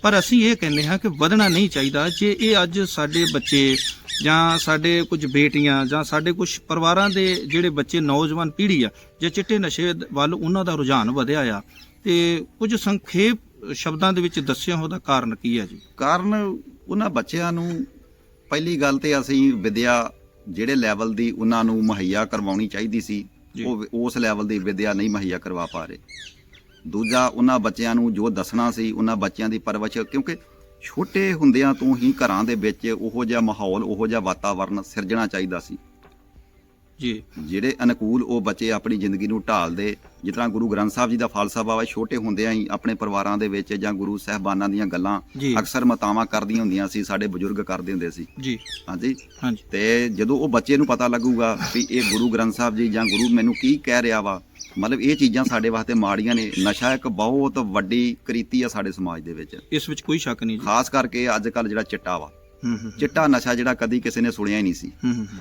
ਪਰ ਅਸੀਂ ਇਹ ਕਹਿੰਦੇ ਹਾਂ ਕਿ ਵਧਣਾ ਨਹੀਂ ਚਾਹੀਦਾ ਜੇ ਇਹ ਅੱਜ ਸਾਡੇ ਬੱਚੇ ਜਾਂ ਸਾਡੇ ਕੁਝ ਬੇਟੀਆਂ ਜਾਂ ਸਾਡੇ ਕੁਝ ਪਰਿਵਾਰਾਂ ਦੇ ਜਿਹੜੇ ਬੱਚੇ ਨੌਜਵਾਨ ਪੀੜ੍ਹੀ ਆ ਜੇ ਚਿੱਟੇ ਨਸ਼ੇ ਵੱਲ ਉਹਨਾਂ ਦਾ ਰੁਝਾਨ ਵਧਿਆ ਆ ਤੇ ਕੁਝ ਸੰਖੇਪ ਸ਼ਬਦਾਂ ਦੇ ਵਿੱਚ ਦੱਸਿਆ ਉਹਦਾ ਕਾਰਨ ਕੀ ਆ ਜੀ ਕਾਰਨ ਉਹਨਾਂ ਬੱਚਿਆਂ ਨੂੰ ਪਹਿਲੀ ਗੱਲ ਤੇ ਅਸੀਂ ਵਿਦਿਆ ਜਿਹੜੇ ਲੈਵਲ ਦੀ ਉਹਨਾਂ ਨੂੰ ਮੁਹੱਈਆ ਕਰਵਾਉਣੀ ਚਾਹੀਦੀ ਸੀ। ਉਹ ਉਸ ਲੈਵਲ ਦੀ ਵਿਦਿਆ ਨਹੀਂ ਮੁਹੱਈਆ ਕਰਵਾ ਪਾ ਰਹੇ ਦੂਜਾ ਉਹਨਾਂ ਬੱਚਿਆਂ ਨੂੰ ਜੋ ਦੱਸਣਾ ਸੀ ਉਹਨਾਂ ਬੱਚਿਆਂ ਦੀ ਪਰਵਰਿਸ਼ ਕਿਉਂਕਿ ਛੋਟੇ ਹੁੰਦਿਆਂ ਤੋਂ ਹੀ ਘਰਾਂ ਦੇ ਵਿੱਚ ਉਹੋ ਜਿਹਾ ਮਾਹੌਲ ਉਹੋ ਜਿਹਾ ਵਾਤਾਵਰਣ ਸਿਰਜਣਾ ਚਾਹੀਦਾ ਸੀ। ਜੀ। ਜਿਹੜੇ ਅਨੁਕੂਲ ਉਹ ਬੱਚੇ ਆਪਣੀ ਜ਼ਿੰਦਗੀ ਨੂੰ ਢਾਲਦੇ ਜਿਸ ਤਰ੍ਹਾਂ ਗੁਰੂ ਗ੍ਰੰਥ ਸਾਹਿਬ ਜੀ ਦਾ ਫਲਸਫਾ ਵਾ ਛੋਟੇ ਹੁੰਦਿਆਂ ਹੀ ਆਪਣੇ ਪਰਿਵਾਰਾਂ ਦੇ ਵਿੱਚ ਜਾਂ ਗੁਰੂ ਸਾਹਿਬਾਨਾਂ ਦੀਆਂ ਗੱਲਾਂ ਅਕਸਰ ਮਤਾਵਾਂ ਕਰਦੀਆਂ ਹੁੰਦੀਆਂ ਸੀ ਸਾਡੇ ਬਜ਼ੁਰਗ ਕਰਦੇ ਹੁੰਦੇ ਸੀ। ਜੀ। ਹਾਂਜੀ। ਹਾਂਜੀ। ਤੇ ਜਦੋਂ ਉਹ ਬੱਚੇ ਨੂੰ ਪਤਾ ਲੱਗੂਗਾ ਵੀ ਇਹ ਗੁਰੂ ਗ੍ਰੰਥ ਸਾਹਿਬ ਜੀ ਜਾਂ ਗੁਰੂ ਮੈਨੂੰ ਕੀ ਕਹਿ ਰਿਹਾ ਵਾ ਮਤਲਬ ਇਹ ਚੀਜ਼ਾਂ ਸਾਡੇ ਵਾਸਤੇ ਮਾੜੀਆਂ ਨੇ। ਨਸ਼ਾ ਇੱਕ ਬਹੁਤ ਵੱਡੀ ਕ੍ਰੀਤੀ ਆ ਸਾਡੇ ਸਮਾਜ ਦੇ ਵਿੱਚ। ਇਸ ਵਿੱਚ ਕੋਈ ਸ਼ੱਕ ਨਹੀਂ ਜੀ। ਖਾਸ ਕਰਕੇ ਅੱਜ ਕੱਲ ਜਿਹੜਾ ਚਿੱਟਾ ਵਾ। ਚਿੱਟਾ ਨਸ਼ਾ ਜਿਹੜਾ ਕਦੀ ਕਿਸੇ ਨੇ ਸੁਣਿਆ ਹੀ ਨਹੀਂ ਸੀ।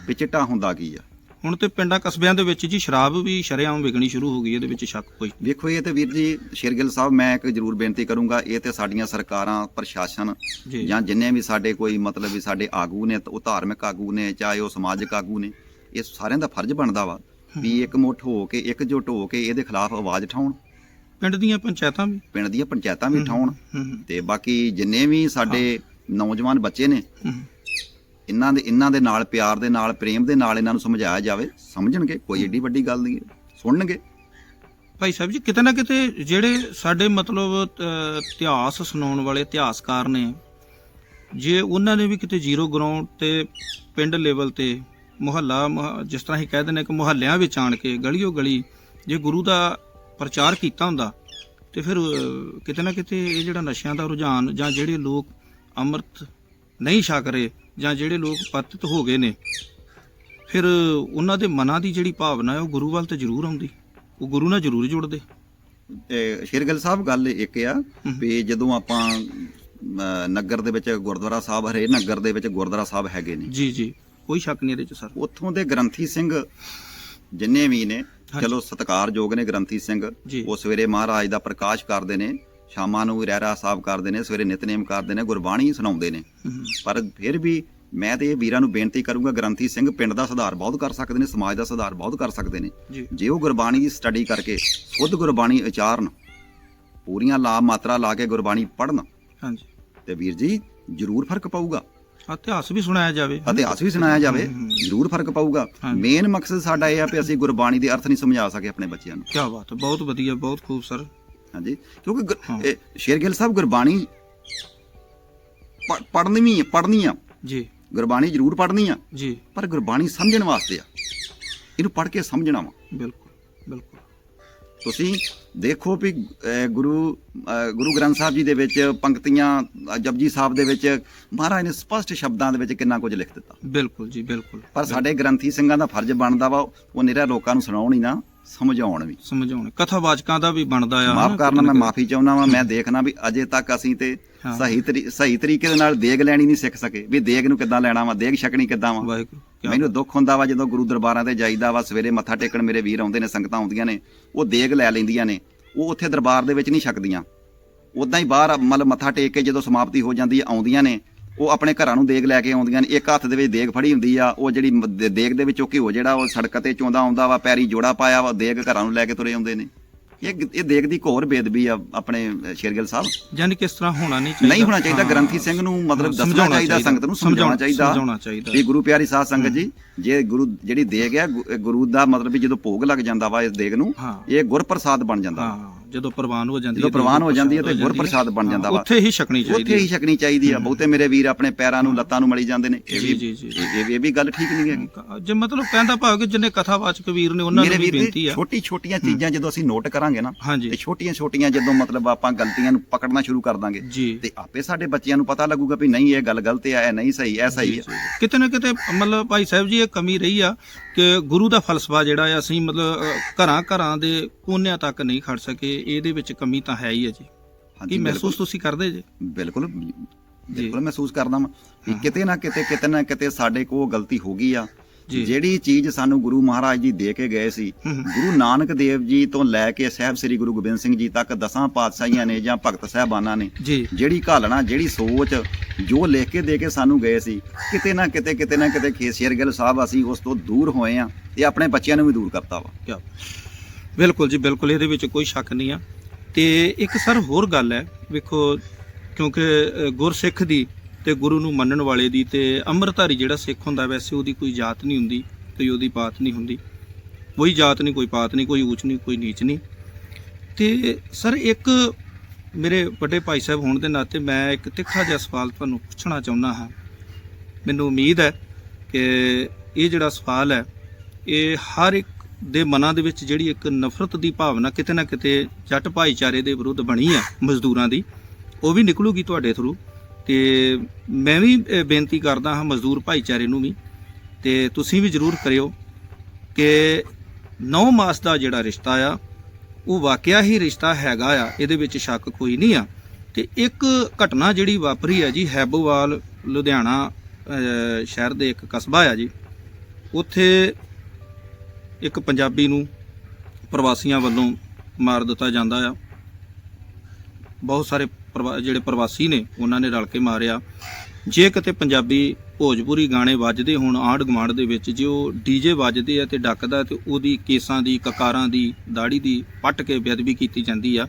ਵੀ ਚਿੱਟਾ ਹੁੰਦਾ ਕੀ ਆ? ਹੁਣ ਤੇ ਪਿੰਡਾਂ ਕਸਬਿਆਂ ਦੇ ਵਿੱਚ ਜੀ ਸ਼ਰਾਬ ਵੀ ਸ਼ਰੇਆਮ ਵਿਕਣੀ ਸ਼ੁਰੂ ਹੋ ਗਈ ਇਹਦੇ ਵਿੱਚ ਸ਼ੱਕ ਕੋਈ? ਵੇਖੋ ਇਹ ਤੇ ਵੀਰ ਜੀ ਸ਼ੇਰਗਿੱਲ ਸਾਹਿਬ ਮੈਂ ਇੱਕ ਜ਼ਰੂਰ ਬੇਨਤੀ ਕਰੂੰਗਾ ਇਹ ਤੇ ਸਾਡੀਆਂ ਸਰਕਾਰਾਂ ਪ੍ਰਸ਼ਾਸਨ ਜਾਂ ਜਿੰਨੇ ਵੀ ਸਾਡੇ ਕੋਈ ਮਤਲਬ ਵੀ ਸਾਡੇ ਆਗੂ ਨੇ ਉਹ ਧਾਰਮਿਕ ਆਗੂ ਨੇ ਚਾਹੇ ਉਹ ਸਮਾਜਿਕ ਆਗੂ ਨੇ ਇਹ ਸਾਰਿਆਂ ਦਾ ਫਰਜ਼ ਬਣਦਾ ਵਾ। ਵੀ ਇੱਕ ਮੁੱਠ ਹੋ ਕੇ ਇਕਜੁੱਟ ਹੋ ਕੇ ਇਹਦੇ ਖਿਲਾਫ ਆਵਾਜ਼ ਉਠਾਉਣ ਪਿੰਡ ਦੀਆਂ ਪੰਚਾਇਤਾਂ ਵੀ? ਪਿੰਡ ਦੀਆਂ ਪੰਚਾਇਤਾਂ ਵੀ ਉਠਾਉਣ ਤੇ ਬਾਕੀ ਜਿੰਨੇ ਵੀ ਸਾਡੇ ਨੌਜਵਾਨ ਬੱਚੇ ਨੇ ਇਹਨਾਂ ਦੇ ਇਹਨਾਂ ਦੇ ਨਾਲ ਪਿਆਰ ਦੇ ਨਾਲ ਪ੍ਰੇਮ ਦੇ ਨਾਲ ਇਹਨਾਂ ਨੂੰ ਸਮਝਾਇਆ ਜਾਵੇ ਸਮਝਣਗੇ ਕੋਈ ਏਡੀ ਵੱਡੀ ਗੱਲ ਨਹੀਂ ਸੁਣਨਗੇ। ਭਾਈ ਸਾਹਿਬ ਜੀ ਕਿਤੇ ਨਾ ਕਿਤੇ ਜਿਹੜੇ ਸਾਡੇ ਮਤਲਬ ਇਤਿਹਾਸ ਸੁਣਾਉਣ ਵਾਲੇ ਇਤਿਹਾਸਕਾਰ ਨੇ ਜੇ ਉਹਨਾਂ ਨੇ ਵੀ ਕਿਤੇ ਜ਼ੀਰੋ ਗਰਾਊਂਡ ਤੇ ਪਿੰਡ ਲੈਵਲ ਤੇ ਮੁਹੱਲਾ ਮੁਹ- ਜਿਸ ਤਰ੍ਹਾਂ ਹੀ ਕਹਿ ਦਿੰਦੇ ਕਿ ਮੁਹੱਲਿਆਂ ਵਿੱਚ ਆਣ ਕੇ ਗਲੀਓ ਗਲੀ ਜੇ ਗੁਰੂ ਦਾ ਪ੍ਰਚਾਰ ਕੀਤਾ ਹੁੰਦਾ ਤੇ ਫਿਰ ਕਿਤੇ ਨਾ ਕਿਤੇ ਇਹ ਜਿਹੜਾ ਨਸ਼ਿਆਂ ਦਾ ਰੁਝਾਨ ਜਾਂ ਜਿਹੜੇ ਲੋਕ ਅੰਮ੍ਰਿਤ ਨਹੀਂ ਛਕ ਰਹੇ ਜਾਂ ਜਿਹੜੇ ਲੋਕ ਪਤਿਤ ਹੋ ਗਏ ਨੇ ਫਿਰ ਉਹਨਾਂ ਦੇ ਮਨਾਂ ਦੀ ਜਿਹੜੀ ਭਾਵਨਾ ਹੈ ਉਹ ਗੁਰੂ ਵੱਲ ਤੇ ਜ਼ਰੂਰ ਆਉਂਦੀ। ਉਹ ਗੁਰੂ ਨਾਲ ਜ਼ਰੂਰ ਜੁੜਦੇ। ਸ਼ੇਰਗਿੱਲ ਸਾਹਿਬ ਗੱਲ ਇੱਕ ਆ ਵੀ ਜਦੋਂ ਆਪਾਂ ਨਗਰ ਦੇ ਵਿੱਚ ਗੁਰਦੁਆਰਾ ਸਾਹਿਬ ਹਰੇ ਨਗਰ ਦੇ ਵਿੱਚ ਗੁਰਦੁਆਰਾ ਸਾਹਿਬ ਹੈਗੇ ਨੇ। ਜੀ ਜੀ। ਕੋਈ ਸ਼ੱਕ ਨਹੀਂ ਇਹਦੇ ਚ ਸਰ ਉੱਥੋਂ ਦੇ ਗ੍ਰੰਥੀ ਸਿੰਘ ਜਿੰਨੇ ਵੀ ਨੇ। ਚਲੋ ਸਤਿਕਾਰਯੋਗ ਨੇ ਗ੍ਰੰਥੀ ਸਿੰਘ। ਉਹ ਸਵੇਰੇ ਮਹਾਰਾਜ ਦਾ ਪ੍ਰਕਾਸ਼ ਕਰਦੇ ਨੇ ਸ਼ਾਮਾਂ ਨੂੰ ਰਹਿਰਾ ਸਾਹਿਬ ਕਰਦੇ ਨੇ ਸਵੇਰੇ ਨਿਤਨੇਮ ਕਰਦੇ ਨੇ ਗੁਰਬਾਣੀ ਸੁਣਾਉਂਦੇ ਨੇ। ਪਰ ਫਿਰ ਵੀ ਮੈਂ ਤੇ ਇਹ ਵੀਰਾਂ ਨੂੰ ਬੇਨਤੀ ਕਰੂੰਗਾ ਗ੍ਰੰਥੀ ਸਿੰਘ ਪਿੰਡ ਦਾ ਸੁਧਾਰ ਬਹੁਤ ਕਰ ਸਕਦੇ ਨੇ ਸਮਾਜ ਦਾ ਸੁਧਾਰ ਬਹੁਤ ਕਰ ਸਕਦੇ ਨੇ। ਜੀ। ਉਹ ਗੁਰਬਾਣੀ ਦੀ ਸਟੱਡੀ ਕਰਕੇ ਸ਼ੁੱਧ ਗੁਰਬਾਣੀ ਉਚਾਰਨ ਪੂਰੀਆਂ ਲਾਭ ਮਾਤਰਾ ਲਾ ਕੇ ਗੁਰਬਾਣੀ ਪੜ੍ਹਨ ਹਾਂਜੀ। ਤੇ ਵੀਰ ਜੀ ਜ਼ਰੂਰ ਫ਼ਰਕ ਪਊਗਾ। ਇਤਿਹਾਸ ਵੀ ਸੁਣਾਇਆ ਜਾਵੇ ਇਤਿਹਾਸ ਵੀ ਸੁਣਾਇਆ ਜਾਵੇ। ਜ਼ਰੂਰ ਫ਼ਰਕ ਪਊਗਾ। ਮੇਨ ਮਕਸਦ ਸਾਡਾ ਇਹ ਆ ਕਿ ਅਸੀਂ ਗੁਰਬਾਣੀ ਦੇ ਅਰਥ ਨਹੀਂ ਸਮਝਾ ਸਕੇ ਆਪਣੇ ਬੱਚਿਆਂ ਨੂੰ। ਕੀ ਬਾਤ ਹੈ ਬਹੁਤ ਵਧੀਆ ਬਹੁਤ ਖੂਬ ਸਰ ਹਾਂਜੀ ਕਿਉਂਕਿ। ਇਹ ਸ਼ੇਰਗਿੱਲ ਸਾਹਿਬ ਗੁਰਬਾਣੀ ਪੜ੍ਹਨੀ ਵੀ ਪੜ੍ਹਨੀ ਆ ਜੀ। ਗੁਰਬਾਣੀ ਜ਼ਰੂਰ ਪੜ੍ਹਨੀ ਆ ਜੀ। ਪਰ ਗੁਰਬਾਣੀ ਸਮਝਣ ਵਾਸਤੇ ਆ। ਇਹਨੂੰ ਪੜ੍ਹ ਕੇ ਸਮਝਣਾ ਵਾ। ਬਿਲਕੁਲ ਬਿਲਕੁਲ। ਤੁਸੀਂ ਦੇਖੋ ਵੀ ਗੁਰੂ ਗੁਰੂ ਗ੍ਰੰਥ ਸਾਹਿਬ ਜੀ ਦੇ ਵਿੱਚ ਪੰਕਤੀਆਂ ਜਪਜੀ ਸਾਹਿਬ ਦੇ ਵਿੱਚ ਮਹਾਰਾਜ ਨੇ ਸਪਸ਼ਟ ਸ਼ਬਦਾਂ ਦੇ ਵਿੱਚ ਕਿੰਨਾ ਕੁਝ ਲਿਖ ਦਿੱਤਾ। ਬਿਲਕੁਲ ਜੀ ਬਿਲਕੁਲ। ਪਰ ਸਾਡੇ ਗ੍ਰੰਥੀ ਸਿੰਘਾਂ ਦਾ ਫਰਜ਼ ਬਣਦਾ ਵਾ ਉਹ ਨਿਹਰਾ ਲੋਕਾਂ ਨੂੰ ਸੁਣਾਉਣ ਹੀ ਨਾ ਸਮਝਾਉਣ ਵੀ। ਸਮਝਾਉਣੇ। ਕਥਾਵਾਚਕਾਂ ਦਾ ਵੀ ਬਣਦਾ ਆ। ਮਾਫ ਕਰਨਾ ਮੈਂ ਮਾਫੀ ਚਾਹੁੰਦਾ ਵਾਂ ਮੈਂ ਦੇਖਣਾ ਵੀ ਅਜੇ ਤੱਕ ਅਸੀਂ ਤੇ। ਸਹੀ ਸਹੀ ਤਰੀਕੇ ਦੇ ਨਾਲ ਦੇਗ ਲੈਣੀ ਨਹੀਂ ਸਿੱਖ ਸਕੇ। ਵੀ ਦੇਗ ਨੂੰ ਕਿੱਦਾਂ ਲੈਣਾ ਵਾ ਦੇਗ ਛਕਣੀ ਕਿੱਦਾਂ ਵਾ? ਵਾਹਿਗੁਰੂ। ਮੈਨੂੰ ਦੁੱਖ ਹੁੰਦਾ ਵਾ ਜਦੋਂ ਗੁਰੂ ਦਰਬਾਰਾਂ ਤੇ ਜਾਈਦਾ ਵਾ, ਸਵੇਰੇ ਮੱਥਾ ਟੇਕਣ ਮੇਰੇ ਵੀਰ ਆਉਂਦੇ ਨੇ, ਸੰਗਤਾਂ ਆਉਂਦੀਆਂ ਨੇ, ਉਹ ਦੇਗ ਲੈ ਲੈਂਦੀਆਂ ਨੇ, ਉਹ ਉੱਥੇ ਦਰਬਾਰ ਦੇ ਵਿੱਚ ਨਹੀਂ ਛਕਦੀਆਂ। ਉਦਾਂ ਹੀ ਬਾਹਰ ਮਤਲਬ ਮੱਥਾ ਟੇਕ ਕੇ ਜਦੋਂ ਸਮਾਪਤੀ ਹੋ ਜਾਂਦੀ ਆਉਂਦੀਆਂ ਨੇ, ਉਹ ਆਪਣੇ ਘਰਾਂ ਨੂੰ ਦੇਗ ਲੈ ਕੇ ਆਉਂਦੀਆਂ ਨੇ, ਇੱਕ ਹੱਥ ਦੇ ਵਿੱਚ ਦੇਗ ਫੜੀ ਹੁੰਦੀ ਆ, ਉਹ ਜਿਹੜੀ ਦੇ- ਦੇਗ ਦੇ ਵਿੱਚੋਂ ਘਿਓ ਜਿਹੜਾ, ਉਹ ਸੜਕ ਤੇ ਚੋਂਦਾ ਆਉਂਦਾ ਵਾ, ਪੈਰੀ ਜੋੜਾ ਪਾਇਆ ਵਾ, ਦੇਗ ਘਰਾਂ ਨੂੰ ਲੈ ਕੇ ਤੁਰੇ ਆਉਂਦੇ ਨੇ। ਇਹ ਇਹ ਦੇਗ ਦੀ ਘੋਰ ਬੇਦਬੀ ਆ ਆਪਣੇ ਸ਼ੇਰਗਿੱਲ ਸਾਹਿਬ। ਯਾਨੀ ਕਿਸ ਤਰ੍ਹਾਂ ਹੋਣਾ ਨਹੀਂ ਚਾਹੀਦਾ। ਨਹੀਂ ਹੋਣਾ ਚਾਹੀਦਾ। ਗ੍ਰੰਥੀ ਸਿੰਘ ਨੂੰ ਮਤਲਬ ਦੱਸਣਾ ਚਾਹੀਦਾ ਸੰਗਤ ਨੂੰ ਸਮਝਾਉਣਾ ਚਾਹੀਦਾ। ਵੀ ਗੁਰੂ ਪਿਆਰੀ ਸਾਧ ਸੰਗਤ ਜੀ ਜੇ ਗੁਰੂ ਜਿਹੜੀ ਦੇਗ ਹੈ ਗੁ- ਗੁਰੂ ਦਾ ਮਤਲਬ ਵੀ ਜਦੋਂ ਭੋਗ ਲੱਗ ਜਾਂਦਾ ਵਾ ਇਸ ਦੇਗ ਨੂੰ ਇਹ ਗੁਰਪ੍ਰਸਾਦ ਬਣ ਜਾਂਦਾ। ਜਦੋਂ ਪ੍ਰਵਾਨ ਹੋ ਜਾਂਦੀ ਜਦੋਂ ਪ੍ਰਵਾਨ ਹੋ ਜਾਂਦੀ ਹੈ ਤੇ ਗੁਰਪ੍ਰਸਾਦ ਬਣ ਜਾਂਦਾ ਵਾ। ਉੱਥੇ ਹੀ ਛਕਣੀ ਚਾਹੀਦੀ ਉੱਥੇ ਹੀ ਛਕਣੀ ਚਾਹੀਦੀ ਆ ਬਹੁਤੇ ਮੇਰੇ ਵੀਰ ਆਪਣੇ ਪੈਰਾਂ ਨੂੰ ਲੱਤਾਂ ਨੂੰ ਮਲੀ ਜਾਂਦੇ ਨੇ। ਇਹ ਵੀ। ਇਹ ਵੀ- ਗੱਲ ਠੀਕ ਨਹੀਂ ਹੈਗੀ। ਹੈ। ਜੇ ਮਤਲਬ ਕਹਿੰਦਾ ਭਾਵ ਕਿ ਜਿੰਨੇ ਕਥਾਵਾਚਕ ਵੀਰ ਨੇ ਉਹਨਾਂ ਨੂੰ ਵੀ ਬੇਨਤੀ ਆ। ਛੋਟੀ ਛੋਟੀਆਂ ਚੀਜ਼ਾਂ ਜਦੋਂ ਅਸੀਂ ਨੋਟ ਕਰਾਂਗੇ ਨਾ ਤੇ ਛੋਟੀਆਂ ਛੋਟੀਆਂ ਜਦੋਂ ਮਤਲਬ ਆਪਾਂ ਗਲਤੀਆਂ ਨੂੰ ਪਕੜਨਾ ਸ਼ੁਰੂ ਕਰ ਦਾਂਗੇ ਤੇ ਆਪੇ ਸਾਡੇ ਬੱਚਿਆਂ ਨੂੰ ਪਤਾ ਲੱਗੂਗਾ ਵੀ ਨਹੀਂ ਇਹ ਗੱਲ ਗਲਤ ਹੈ ਇਹ ਨਹੀਂ ਸਹੀ ਇਹ ਸਹੀ ਹੈ ਕਿਤੇ ਨਾ ਕਿਤੇ ਮਤਲਬ ਭਾਈ ਸਾਹਿਬ ਜੀ ਇਹ ਕਮੀ ਰਹੀ ਆ ਕਿ ਗੁਰੂ ਦਾ ਫਲਸਫਾ ਜਿਹੜਾ ਆ ਅਸੀਂ ਮਤਲਬ ਘਰਾਂ ਘਰਾਂ ਦੇ ਕੋਨਿਆਂ ਤੱਕ ਨਹੀਂ ਖੜ ਸਕੇ। ਇਹਦੇ ਵਿੱਚ ਕਮੀ ਤਾਂ ਹੈ ਹੀ ਹੈ ਜੀ। ਕੀ। ਮਹਿਸੂਸ ਤੁਸੀਂ ਕਰਦੇ ਜੀ? ਬਿਲਕੁਲ ਬਿਲਕੁਲ ਮਹਿਸੂਸ ਕਰਦਾ ਮੈਂ ਕਿ ਕਿਤੇ ਨਾ ਕਿਤੇ ਕਿਤੇ ਨਾ ਕਿਤੇ ਸਾਡੇ ਕੋਲ ਗਲਤੀ ਹੋ ਗਈ ਆ। ਜਿਹੜੀ ਚੀਜ਼ ਸਾਨੂੰ ਗੁਰੂ ਮਹਾਰਾਜ ਜੀ ਦੇ ਕੇ ਗਏ ਸੀ। ਗੁਰੂ ਨਾਨਕ ਦੇਵ ਜੀ ਤੋਂ ਲੈ ਕੇ ਸਾਹਿਬ ਸ੍ਰੀ ਗੁਰੂ ਗੋਬਿੰਦ ਸਿੰਘ ਜੀ ਤੱਕ ਦਸਾਂ ਪਾਤਸ਼ਾਹੀਆਂ ਨੇ ਜਾਂ ਭਗਤ ਸਾਹਿਬਾਨਾਂ ਨੇ ਜਿਹੜੀ ਘਾਲਣਾ ਜਿਹੜੀ ਸੋਚ ਜੋ ਲਿਖ ਕੇ ਦੇ ਕੇ ਸਾਨੂੰ ਗਏ ਸੀ ਕਿਤੇ ਨਾ ਕਿਤੇ ਕਿਤੇ ਨਾ ਕਿਤੇ ਖੇਸੀਅਰ ਸਾਹਿਬ ਅਸੀਂ ਉਸ ਤੋਂ ਦੂਰ ਹੋਏ ਆ ਤੇ ਆਪਣੇ ਬੱਚਿਆਂ ਨੂੰ ਵੀ ਦੂਰ ਕਰਤਾ ਵਾ। ਬਿਲਕੁਲ ਜੀ, ਬਿਲਕੁਲ, ਇਹਦੇ ਵਿੱਚ ਕੋਈ ਸ਼ੱਕ ਨਹੀਂ ਆ। ਤੇ ਇੱਕ ਸਰ ਹੋਰ ਗੱਲ ਹੈ, ਵੇਖੋ, ਕਿਉਂਕਿ ਗੁਰਸਿੱਖ ਦੀ ਤੇ ਗੁਰੂ ਨੂੰ ਮੰਨਣ ਵਾਲੇ ਦੀ ਤੇ ਅੰਮ੍ਰਿਤਧਾਰੀ ਜਿਹੜਾ ਸਿੱਖ ਹੁੰਦਾ, ਵੈਸੇ ਉਹਦੀ ਕੋਈ ਜਾਤ ਨਹੀਂ ਹੁੰਦੀ, ਕੋਈ ਉਹਦੀ ਪਾਤ ਨਹੀਂ ਹੁੰਦੀ। ਕੋਈ ਜਾਤ ਨਹੀਂ, ਕੋਈ ਪਾਤ ਨਹੀਂ, ਕੋਈ ਊਚ ਨਹੀਂ, ਕੋਈ ਨੀਚ ਨਹੀਂ। ਤੇ ਸਰ ਇੱਕ ਮੇਰੇ ਵੱਡੇ ਭਾਈ ਸਾਹਿਬ ਹੋਣ ਦੇ ਨਾਤੇ ਮੈਂ ਇੱਕ ਤਿੱਖਾ ਜਿਹਾ ਸਵਾਲ ਤੁਹਾਨੂੰ ਪੁੱਛਣਾ ਚਾਹੁੰਦਾ ਹਾਂ। ਮੈਨੂੰ ਉਮੀਦ ਹੈ ਕਿ ਇਹ ਜਿਹੜਾ ਸਵਾਲ ਹੈ, ਇਹ ਹਰ ਇੱਕ ਦੇ ਮਨਾਂ ਦੇ ਵਿੱਚ ਜਿਹੜੀ ਇੱਕ ਨਫ਼ਰਤ ਦੀ ਭਾਵਨਾ ਕਿਤੇ ਨਾ ਕਿਤੇ ਜੱਟ ਭਾਈਚਾਰੇ ਦੇ ਵਿਰੁੱਧ ਬਣੀ ਹੈ ਮਜ਼ਦੂਰਾਂ ਦੀ, ਉਹ ਵੀ ਨਿਕਲੂਗੀ ਤੁਹਾਡੇ ਥਰੂ ਤੇ ਮੈਂ ਵੀ ਬੇਨਤੀ ਕਰਦਾ ਹਾਂ ਮਜ਼ਦੂਰ ਭਾਈਚਾਰੇ ਨੂੰ ਵੀ, ਤੇ ਤੁਸੀਂ ਵੀ ਜ਼ਰੂਰ ਕਰਿਓ ਕਿ 9 ਮਾਸ ਦਾ ਜਿਹੜਾ ਰਿਸ਼ਤਾ ਆ, ਉਹ ਵਾਕਿਆ ਹੀ ਰਿਸ਼ਤਾ ਹੈਗਾ ਆ, ਇਹਦੇ ਵਿੱਚ ਸ਼ੱਕ ਕੋਈ ਨਹੀਂ ਆ। ਤੇ ਇੱਕ ਘਟਨਾ ਜਿਹੜੀ ਵਾਪਰੀ ਆ ਜੀ, ਹੈਬੋਵਾਲ, ਲੁਧਿਆਣਾ ਸ਼ਹਿਰ ਦੇ ਇੱਕ ਕਸਬਾ ਆ ਜੀ, ਉੱਥੇ ਇੱਕ ਪੰਜਾਬੀ ਨੂੰ ਪ੍ਰਵਾਸੀਆਂ ਵੱਲੋਂ ਮਾਰ ਦਿੱਤਾ ਜਾਂਦਾ ਆ। ਬਹੁਤ ਸਾਰੇ ਪ੍ਰਵਾ- ਜਿਹੜੇ ਪ੍ਰਵਾਸੀ ਨੇ, ਉਹਨਾਂ ਨੇ ਰਲ ਕੇ ਮਾਰਿਆ। ਜੇ ਕਿਤੇ ਪੰਜਾਬੀ ਭੋਜਪੁਰੀ ਗਾਣੇ ਵੱਜਦੇ ਹੋਣ ਆਂਢ ਗੁਆਂਢ ਦੇ ਵਿੱਚ, ਜੇ ਉਹ ਡੀਜੇ ਵੱਜਦੇ ਆ ਤੇ ਡੱਕਦਾ ਤੇ ਉਹਦੀ ਕੇਸਾਂ ਦੀ, ਕਕਾਰਾਂ ਦੀ ਦਾੜੀ ਦੀ ਪੱਟ ਕੇ ਬੇਅਦਬੀ ਕੀਤੀ ਜਾਂਦੀ ਆ,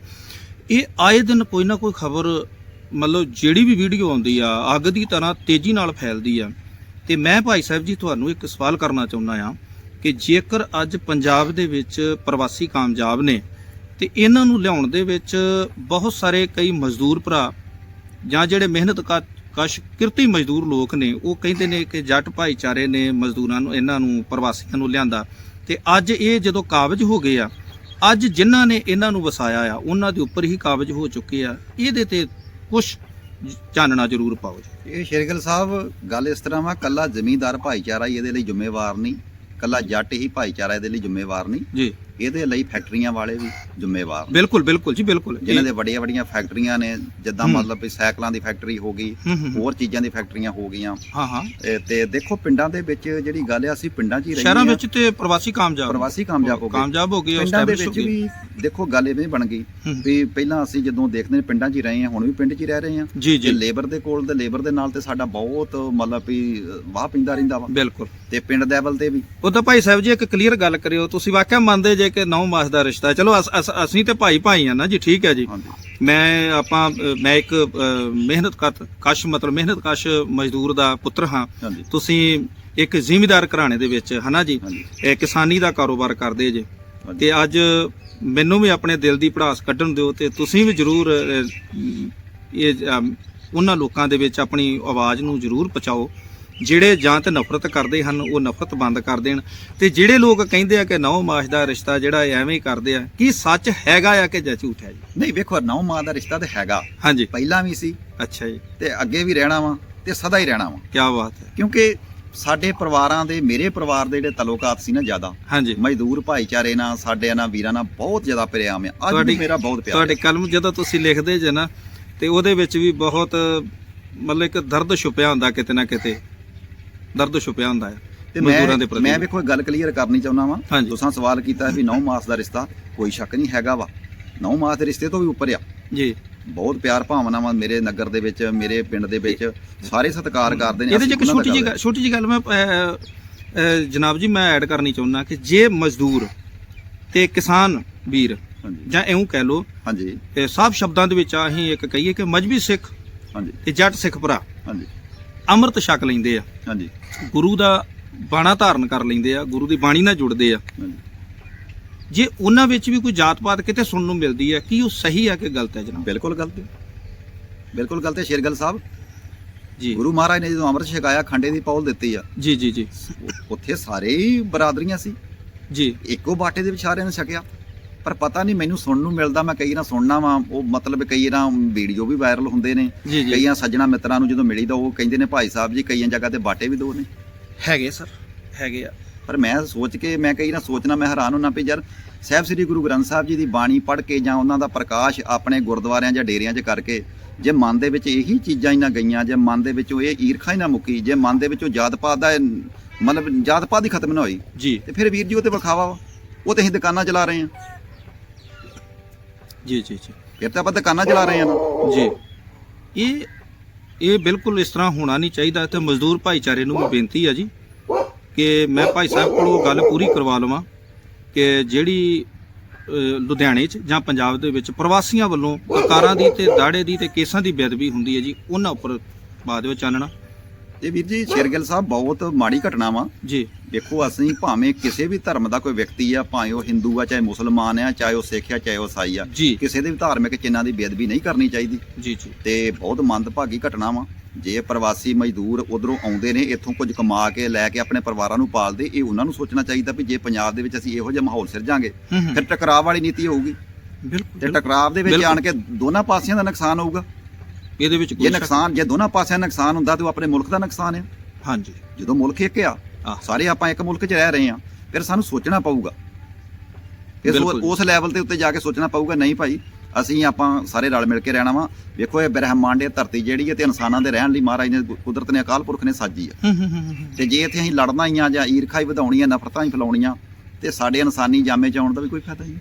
ਇਹ ਆਏ ਦਿਨ ਕੋਈ ਨਾ ਕੋਈ ਖਬਰ ਮਤਲਬ ਜਿਹੜੀ ਵੀ ਵੀਡੀਓ ਆਉਂਦੀ ਆ, ਅੱਗ ਦੀ ਤਰ੍ਹਾਂ ਤੇਜ਼ੀ ਨਾਲ ਫੈਲਦੀ ਆ। ਤੇ ਮੈਂ ਭਾਈ ਸਾਹਿਬ ਜੀ, ਤੁਹਾਨੂੰ ਇੱਕ ਸਵਾਲ ਕਰਨਾ ਚਾਹੁੰਦਾ ਆ। ਕਿ ਜੇਕਰ ਅੱਜ ਪੰਜਾਬ ਦੇ ਵਿੱਚ ਪ੍ਰਵਾਸੀ ਕਾਮਯਾਬ ਨੇ ਤੇ ਇਹਨਾਂ ਨੂੰ ਲਿਆਉਣ ਦੇ ਵਿੱਚ ਬਹੁਤ ਸਾਰੇ ਕਈ ਮਜ਼ਦੂਰ ਭਰਾ ਜਾਂ ਜਿਹੜੇ ਮਿਹਨਤ ਕਾ- ਕਸ਼, ਕਿਰਤੀ ਮਜ਼ਦੂਰ ਲੋਕ ਨੇ, ਉਹ ਕਹਿੰਦੇ ਨੇ ਕਿ ਜੱਟ ਭਾਈਚਾਰੇ ਨੇ ਮਜ਼ਦੂਰਾਂ ਨੂੰ, ਇਹਨਾਂ ਨੂੰ, ਪ੍ਰਵਾਸੀਆਂ ਨੂੰ ਲਿਆਂਦਾ। ਤੇ ਅੱਜ ਇਹ ਜਦੋਂ ਕਾਬਜ ਹੋ ਗਏ ਆ, ਅੱਜ ਜਿਨ੍ਹਾਂ ਨੇ ਇਹਨਾਂ ਨੂੰ ਵਸਾਇਆ ਆ, ਉਹਨਾਂ ਦੇ ਉੱਪਰ ਹੀ ਕਾਬਜ ਹੋ ਚੁੱਕੇ ਆ, ਇਹਦੇ ਤੇ ਕੁਝ ਚਾਨਣਾ ਜ਼ਰੂਰ ਪਾਓ ਜੀ। ਇਹ ਸ਼ੇਰਗਿੱਲ ਸਾਹਿਬ, ਗੱਲ ਇਸ ਤਰ੍ਹਾਂ ਵਾ, ਕੱਲਾ ਜ਼ਮੀਂਦਾਰ ਭਾਈਚਾਰਾ ਹੀ ਇਹਦੇ ਲਈ ਜ਼ਿੰਮੇਵਾਰ ਨਹੀਂ। ਕੱਲਾ ਜੱਟ ਹੀ ਭਾਈਚਾਰਾ ਇਹਦੇ ਲਈ ਜ਼ਿੰਮੇਵਾਰ ਨਹੀਂ। ਜੀ। ਇਹਦੇ ਲਈ ਫੈਕਟਰੀਆਂ ਵਾਲੇ ਵੀ ਜ਼ਿੰਮੇਵਾਰ ਨੇ। ਬਿਲਕੁਲ ਬਿਲਕੁਲ ਜੀ ਬਿਲਕੁਲ। ਜਿਨ੍ਹਾਂ ਦੇ ਵੱਡੀਆਂ ਵੱਡੀਆਂ ਫੈਕਟਰੀਆਂ ਨੇ ਜਿੱਦਾਂ। ਮਤਲਬ ਵੀ ਸਾਈਕਲਾਂ ਦੀ ਫੈਕਟਰੀ ਹੋ ਗਈ। ਹੋਰ ਚੀਜ਼ਾਂ ਦੀ ਫੈਕਟਰੀਆਂ ਹੋ ਗਈਆਂ। ਹਾਂ ਹਾਂ। ਇਹ ਤੇ ਦੇਖੋ ਪਿੰਡਾਂ ਦੇ ਵਿੱਚ ਜਿਹੜੀ ਗੱਲ ਆ ਅਸੀਂ ਪਿੰਡਾਂ 'ਚ ਹੀ ਸ਼ਹਿਰਾਂ ਰਹਿੰਦੇ ਵਿੱਚ ਤੇ ਪ੍ਰਵਾਸੀ ਕਾਮਯਾਬ ਪ੍ਰਵਾਸੀ ਕਾਮਯਾਬ ਹੋ ਗਏ। ਕਾਮਯਾਬ ਹੋ ਗਏ ਪਿੰਡਾਂ ਦੇ ਵਿੱਚ। ਵੀ ਦੇਖੋ ਗੱਲ ਇਵੇਂ ਬਣ ਗਈ। ਵੀ ਪਹਿਲਾਂ ਅਸੀਂ ਜਦੋਂ ਦੇਖਦੇ ਨੇ ਪਿੰਡਾਂ 'ਚ ਹੀ ਰਹੇ ਹਾਂ ਹੁਣ ਵੀ ਪਿੰਡ 'ਚ ਹੀ ਰਹਿ ਰਹੇ ਹਾਂ। ਜੀ ਜੇ। ਜੀ ਲੇਬਰ ਦੇ ਕੋਲ ਤੇ ਲੇਬਰ ਦੇ ਨਾਲ ਤੇ ਸਾਡਾ ਬਹੁਤ ਮਤਲਬ ਵੀ ਵਾਹ ਪਿੰਦਾ ਰਹਿੰਦਾ ਵਾ। ਬਿਲਕੁਲ। ਤੇ ਪਿੰਡ ਲੈਵਲ ਤੇ ਵੀ। ਉਹ ਤਾਂ ਭਾਈ ਸਾਹਿਬ ਜੀ ਇੱਕ ਕਲੀਅਰ ਗੱਲ ਕਰਿਓ ਤੁਸੀਂ ਵਾਕਿਆ ਮੰਨਦੇ ਜੇ ਕਿ ਨੌ ਮਾਸ ਦਾ ਰਿਸ਼ਤਾ। ਹੈ। ਚਲੋ ਅਸ- ਅਸ- ਅਸੀਂ ਤੇ ਭਾਈ ਭਾਈ ਆ ਨਾ ਜੀ ਠੀਕ ਹੈ ਜੀ। ਹਾਂਜੀ। ਮੈਂ ਆਪਾਂ ਅ, ਮੈਂ ਇੱਕ ਅ, ਮਿਹਨਤ ਕਰ- ਕਸ਼ ਮਤਲਬ ਮਿਹਨਤ ਕਸ਼ ਮਜ਼ਦੂਰ ਦਾ ਪੁੱਤਰ ਹਾਂ। ਹਾਂਜੀ। ਤੁਸੀਂ ਇੱਕ ਜ਼ਿਮੀਦਾਰ ਘਰਾਣੇ ਦੇ ਵਿੱਚ ਹਨਾ ਜੀ? ਹਾਂਜੀ। ਇਹ ਕਿਸਾਨੀ ਦਾ ਕਾਰੋਬਾਰ ਕਰਦੇ ਜੇ। ਹਾਂਜੀ। ਤੇ ਅੱਜ ਮੈਨੂੰ ਵੀ ਆਪਣੇ ਦਿਲ ਦੀ ਭੜਾਸ ਕੱਢਣ ਦਿਓ ਤੇ ਤੁਸੀਂ ਵੀ ਜ਼ਰੂਰ ਇਹ ਅਮ, ਉਹਨਾਂ ਲੋਕਾਂ ਦੇ ਵਿੱਚ ਆਪਣੀ ਆਵਾਜ਼ ਨੂੰ ਜ਼ਰੂਰ ਪਹੁੰਚਾਓ। ਜਿਹੜੇ ਜਾਂ ਤੇ ਨਫ਼ਰਤ ਕਰਦੇ ਹਨ ਉਹ ਨਫ਼ਰਤ ਬੰਦ ਕਰ ਦੇਣ। ਤੇ ਜਿਹੜੇ ਲੋਕ ਕਹਿੰਦੇ ਆ ਕਿ ਨੌ ਮਾਸ ਦਾ ਰਿਸ਼ਤਾ ਜਿਹੜਾ ਐਵੇਂ ਹੀ ਕਰਦੇ ਆ ਕੀ ਸੱਚ ਹੈਗਾ ਆ ਕਿ ਜਾਂ ਝੂਠ ਹੈ ਜੀ? ਨਹੀਂ ਵੇਖੋ ਨੌ ਮਾਂ ਦਾ ਰਿਸ਼ਤਾ ਤੇ ਹੈਗਾ। ਹਾਂਜੀ। ਪਹਿਲਾਂ ਵੀ ਸੀ। ਅੱਛਾ ਜੀ। ਤੇ ਅੱਗੇ ਵੀ ਰਹਿਣਾ ਵਾ ਤੇ ਸਦਾ ਹੀ ਰਹਿਣਾ ਵਾ। ਕੀ ਬਾਤ ਹੈ। ਕਿਉਂਕਿ ਸਾਡੇ ਪਰਿਵਾਰਾਂ ਦੇ ਮੇਰੇ ਪਰਿਵਾਰ ਦੇ ਜਿਹੜੇ ਤਲੋਕਾਤ ਸੀ ਨਾ ਜ਼ਿਆਦਾ ਹਾਂਜੀ। ਮਜ਼ਦੂਰ ਭਾਈਚਾਰੇ ਨਾਲ ਸਾਡੇ ਨਾਲ ਵੀਰਾਂ ਨਾਲ ਬਹੁਤ ਜ਼ਿਆਦਾ ਪਿਆਰ ਆ। ਅੱਜ ਵੀ ਮੇਰਾ ਬਹੁਤ ਪਿਆਰ ਤੁਹਾਡੇ ਕਲਮ ਜਦੋਂ ਤੁਸੀਂ ਲਿਖਦੇ ਜੇ ਨਾ ਤੇ ਉਹਦੇ ਵਿੱਚ ਵੀ ਬਹੁਤ ਮਤਲਬ ਇੱਕ ਦਰਦ ਛੁਪਿਆ ਹੁੰਦਾ ਕਿਤੇ ਨਾ ਕਿਤੇ। ਦਰਦ ਛੁਪਿਆ ਹੁੰਦਾ ਹੈ ਤੇ ਮਜ਼ਦੂਰਾਂ ਦੇ ਮੈਂ ਪ੍ਰਤੀ। ਮੈਂ ਵੇਖੋ ਗੱਲ ਕਲੀਅਰ ਕਰਨੀ ਚਾਹੁੰਦਾ ਵਾਂ। ਤੁਸੀਂ ਸਵਾਲ ਕੀਤਾ ਵੀ 9 ਮਾਸ ਦਾ ਰਿਸ਼ਤਾ ਕੋਈ ਸ਼ੱਕ ਨਹੀਂ ਹੈਗਾ ਵਾ। 9 ਮਾਸ ਦੇ ਰਿਸ਼ਤੇ ਤੋਂ ਵੀ ਉੱਪਰ ਆ। ਜੀ। ਬਹੁਤ ਪਿਆਰ ਭਾਵਨਾ ਵਾ ਮੇਰੇ ਨਗਰ ਦੇ ਵਿੱਚ ਮੇਰੇ ਪਿੰਡ ਦੇ ਵਿੱਚ। ਸਾਰੇ ਸਤਿਕਾਰ ਕਰਦੇ ਨੇ ਇਹਦੇ 'ਚ ਇੱਕ ਛੋਟੀ ਗੱਲ- ਛੋਟੀ ਜਿਹੀ ਗੱਲ ਮੈਂ ਜਨਾਬ ਜੀ ਮੈਂ ਐਡ ਕਰਨੀ ਚਾਹੁੰਦਾ ਕਿ ਜੇ ਮਜ਼ਦੂਰ ਤੇ ਕਿਸਾਨ ਵੀਰ ਜਾਂ ਇਉਂ ਕਹਿ ਲੋ ਹਾਂਜੀ। ਸਾਫ਼ ਸ਼ਬਦਾਂ ਦੇ ਵਿੱਚ ਅਸੀਂ ਇੱਕ ਕਹੀਏ ਕਿ ਮਜਬੀ ਸਿੱਖ ਹਾਂਜੀ। ਤੇ ਜੱਟ ਸਿੱਖ ਭਰਾ। ਹਾਂਜੀ। ਅੰਮ੍ਰਿਤ ਛਕ ਲੈਂਦੇ ਆ। ਹਾਂਜੀ। ਗੁਰੂ ਦਾ ਬਾਣਾ ਧਾਰਨ ਕਰ ਲੈਂਦੇ ਆ ਗੁਰੂ ਦੀ ਬਾਣੀ ਨਾਲ ਜੁੜਦੇ ਆ। ਜੇ ਉਹਨਾਂ ਵਿੱਚ ਵੀ ਕੋਈ ਜਾਤ ਪਾਤ ਕਿਤੇ ਸੁਣਨ ਨੂੰ ਮਿਲਦੀ ਹੈ ਕੀ ਉਹ ਸਹੀ ਹੈ ਕਿ ਗਲਤ ਹੈ ਜਨਾਬ? ਬਿਲਕੁਲ ਗਲਤ ਹੈ ਬਿਲਕੁਲ ਗਲਤ ਹੈ ਸ਼ੇਰਗਲ ਸਾਹਿਬ। ਜੀ। ਗੁਰੂ ਮਹਾਰਾਜ ਨੇ ਜਦੋਂ ਅੰਮ੍ਰਿਤ ਛਕਾਇਆ ਖੰਡੇ ਦੀ ਪੌਲ ਦਿੱਤੀ ਆ। ਜੀ ਜੀ ਜੀ। ਉੱਥੇ ਸਾਰੇ ਹੀ ਬਰਾਦਰੀਆਂ ਸੀ। ਜੀ। ਇੱਕੋ ਬਾਟੇ ਦੇ ਵਿੱਚ ਸਾਰਿਆਂ ਨੇ ਛਕਿਆ। ਪਰ ਪਤਾ ਨਹੀਂ ਮੈਨੂੰ ਸੁਣਨ ਨੂੰ ਮਿਲਦਾ ਮੈਂ ਕਈ ਨਾ ਸੁਣਨਾ ਵਾ ਉਹ ਮਤਲਬ ਕਈ ਨਾ ਵੀਡੀਓ ਵੀ ਵਾਇਰਲ ਹੁੰਦੇ ਨੇ ਕਈਆਂ ਸੱਜਣਾ ਮਿੱਤਰਾਂ ਨੂੰ ਜਦੋਂ ਮਿਲੀਦਾ ਉਹ ਕਹਿੰਦੇ ਨੇ ਭਾਈ ਸਾਹਿਬ ਜੀ ਕਈਆਂ ਜਗ੍ਹਾ ਤੇ ਬਾਟੇ ਵੀ ਦੋ ਨੇ। ਹੈਗੇ ਸਰ ਹੈਗੇ ਆ। ਪਰ ਮੈਂ ਸੋਚ ਕੇ ਮੈਂ ਕਈ ਨਾ ਸੋਚਣਾ ਮੈਂ ਹੈਰਾਨ ਹੁੰਦਾ ਵੀ ਯਾਰ ਸਾਹਿਬ ਸ੍ਰੀ ਗੁਰੂ ਗ੍ਰੰਥ ਸਾਹਿਬ ਜੀ ਦੀ ਬਾਣੀ ਪੜ੍ਹ ਕੇ ਜਾਂ ਉਹਨਾਂ ਦਾ ਪ੍ਰਕਾਸ਼ ਆਪਣੇ ਗੁਰਦੁਆਰਿਆਂ ਜਾਂ ਡੇਰਿਆਂ 'ਚ ਕਰਕੇ ਜੇ ਮਨ ਦੇ ਵਿੱਚ ਇਹੀ ਚੀਜ਼ਾਂ ਹੀ ਨਾ ਗਈਆਂ ਜੇ ਮਨ ਦੇ ਵਿੱਚੋਂ ਇਹ ਈਰਖਾ ਹੀ ਨਾ ਮੁੱਕੀ ਜੇ ਮਨ ਦੇ ਵਿੱਚੋਂ ਜਾਤ ਪਾਤ ਦਾ ਮਤਲਬ ਜਾਤ ਪਾਤ ਹੀ ਖਤਮ ਨਾ ਹੋਈ ਜੀ। ਤੇ ਫਿਰ ਵੀਰ ਜੀ ਉਹ ਤੇ ਵਿਖਾਵਾ ਵਾ ਉਹ ਤੇ ਅਸੀਂ ਦੁਕਾਨਾਂ ਚਲਾ ਰਹੇ ਹਾਂ। ਜੀ ਜੀ ਜੀ। ਫਿਰ ਤਾਂ ਆਪਾਂ ਦੁਕਾਨਾਂ ਚਲਾ ਰਹੇ ਹਾਂ ਨਾ। ਜੀ। ਇਹ ਇਹ ਬਿਲਕੁਲ ਇਸ ਤਰ੍ਹਾਂ ਹੋਣਾ ਨਹੀਂ ਚਾਹੀਦਾ। ਤੇ ਮਜ਼ਦੂਰ ਭਾਈਚਾਰੇ ਨੂੰ ਵੀ ਬੇਨਤੀ ਹੈ ਜੀ ਕਿ ਮੈਂ ਭਾਈ ਸਾਹਿਬ ਕੋਲੋਂ ਗੱਲ ਪੂਰੀ ਕਰਵਾ ਲਵਾਂ ਕਿ ਜਿਹੜੀ ਅ, ਲੁਧਿਆਣੇ 'ਚ ਜਾਂ ਪੰਜਾਬ ਦੇ ਵਿੱਚ ਪ੍ਰਵਾਸੀਆਂ ਵੱਲੋਂ ਕਕਾਰਾਂ ਦੀ ਤੇ ਦਾੜੇ ਦੀ ਤੇ ਕੇਸਾਂ ਦੀ ਬੇਅਦਬੀ ਹੁੰਦੀ ਹੈ ਜੀ ਉਹਨਾਂ ਉੱਪਰ ਬਾਅਦ ਵਿੱਚ ਚਾਨਣਾ। ਤੇ ਵੀਰ ਜੀ ਸ਼ੇਰਗਿੱਲ ਸਾਹਿਬ ਬਹੁਤ ਮਾੜੀ ਘਟਨਾ ਵਾ। ਜੀ। ਦੇਖੋ ਅਸੀਂ ਭਾਵੇਂ ਕਿਸੇ ਵੀ ਧਰਮ ਦਾ ਕੋਈ ਵਿਅਕਤੀ ਆ ਭਾਵੇਂ ਉਹ ਹਿੰਦੂ ਆ ਚਾਹੇ ਮੁਸਲਮਾਨ ਆ ਚਾਹੇ ਉਹ ਸਿੱਖ ਆ ਚਾਹੇ ਉਹ ਈਸਾਈ ਆ ਕਿਸੇ ਦੇ ਵੀ ਧਾਰਮਿਕ ਚਿੰਨ੍ਹਾਂ ਦੀ ਬੇਅਦਬੀ ਨਹੀਂ ਕਰਨੀ ਚਾਹੀਦੀ। ਜੀ ਜੀ। ਤੇ ਬਹੁਤ ਮੰਦਭਾਗੀ ਘਟਨਾ ਵਾ। ਜੇ ਪ੍ਰਵਾਸੀ ਮਜ਼ਦੂਰ ਉਧਰੋਂ ਆਉਂਦੇ ਨੇ ਇੱਥੋਂ ਕੁਝ ਕਮਾ ਕੇ ਲੈ ਕੇ ਆਪਣੇ ਪਰਿਵਾਰਾਂ ਨੂੰ ਪਾਲਦੇ ਇਹ ਉਹਨਾਂ ਨੂੰ ਸੋਚਣਾ ਚਾਹੀਦਾ ਵੀ ਜੇ ਪੰਜਾਬ ਦੇ ਵਿੱਚ ਅਸੀਂ ਇਹੋ ਜਿਹਾ ਮਾਹੌਲ ਸਿਰਜਾਂਗੇ ਫਿਰ ਟਕਰਾਅ ਵਾਲੀ ਨੀਤੀ ਹੋਊਗੀ। ਬਿਲਕੁਲ ਤੇ ਟਕਰਾਅ ਦੇ ਵਿੱਚ। ਆਣ ਕੇ ਦੋਨਾਂ ਪਾਸਿਆਂ ਦਾ ਨੁਕਸਾਨ ਹੋਊਗਾ। ਇਹਦੇ ਵਿੱਚ ਜੇ ਕੋਈ ਸ਼ੱਕ- ਨੁਕਸਾਨ ਜੇ ਦੋਨਾਂ ਪਾਸਿਆਂ ਨੁਕਸਾਨ ਹੁੰਦਾ ਤੇ ਉਹ ਆਪਣੇ ਮੁਲਕ ਦਾ ਨੁਕਸਾਨ ਹੈ ਹਾਂਜੀ। ਜਦੋਂ ਮੁਲਕ ਇੱਕ ਆ ਆਹ। ਸਾਰੇ ਆਪਾਂ ਇੱਕ ਮੁਲਕ 'ਚ ਰਹਿ ਰਹੇ ਆ ਫਿਰ ਸਾਨੂੰ ਸੋਚਣਾ ਪਊਗਾ। ਫਿਰ ਸੋ- ਬਿਲਕੁਲ। ਉਸ ਲੈਵਲ ਤੇ ਉੱਤੇ ਜਾ ਕੇ ਸੋਚਣਾ ਪਊਗਾ ਨਹੀਂ ਭਾਈ ਅਸੀਂ ਆਪਾਂ ਸਾਰੇ ਰਲ ਮਿਲ ਕੇ ਰਹਿਣਾ ਵਾ। ਵੇਖੋ ਇਹ ਬ੍ਰਹਮੰਡ ਇਹ ਧਰਤੀ ਜਿਹੜੀ ਹੈ ਤੇ ਇਨਸਾਨਾਂ ਦੇ ਰਹਿਣ ਲਈ ਮਹਾਰਾਜ ਨੇ ਕੁਦਰਤ ਨੇ ਅਕਾਲ ਪੁਰਖ ਨੇ ਸਾਜੀ ਆ। ਹੂੰ ਹੂੰ ਹੂੰ ਹੂੰ। ਤੇ ਜੇ ਇੱਥੇ ਅਸੀਂ ਲੜਨਾ ਹੀ ਆ ਜਾਂ ਈਰਖਾ ਹੀ ਵਧਾਉਣੀ ਆ ਨਫ਼ਰਤਾਂ ਹੀ ਫੈਲਾਉਣੀਆਂ ਤੇ ਸਾਡੇ ਇਨਸਾਨੀ ਜਾਮੇ 'ਚ ਆਉਣ ਦਾ ਵੀ ਕੋਈ ਫਾਇਦਾ ਨਹੀਂ।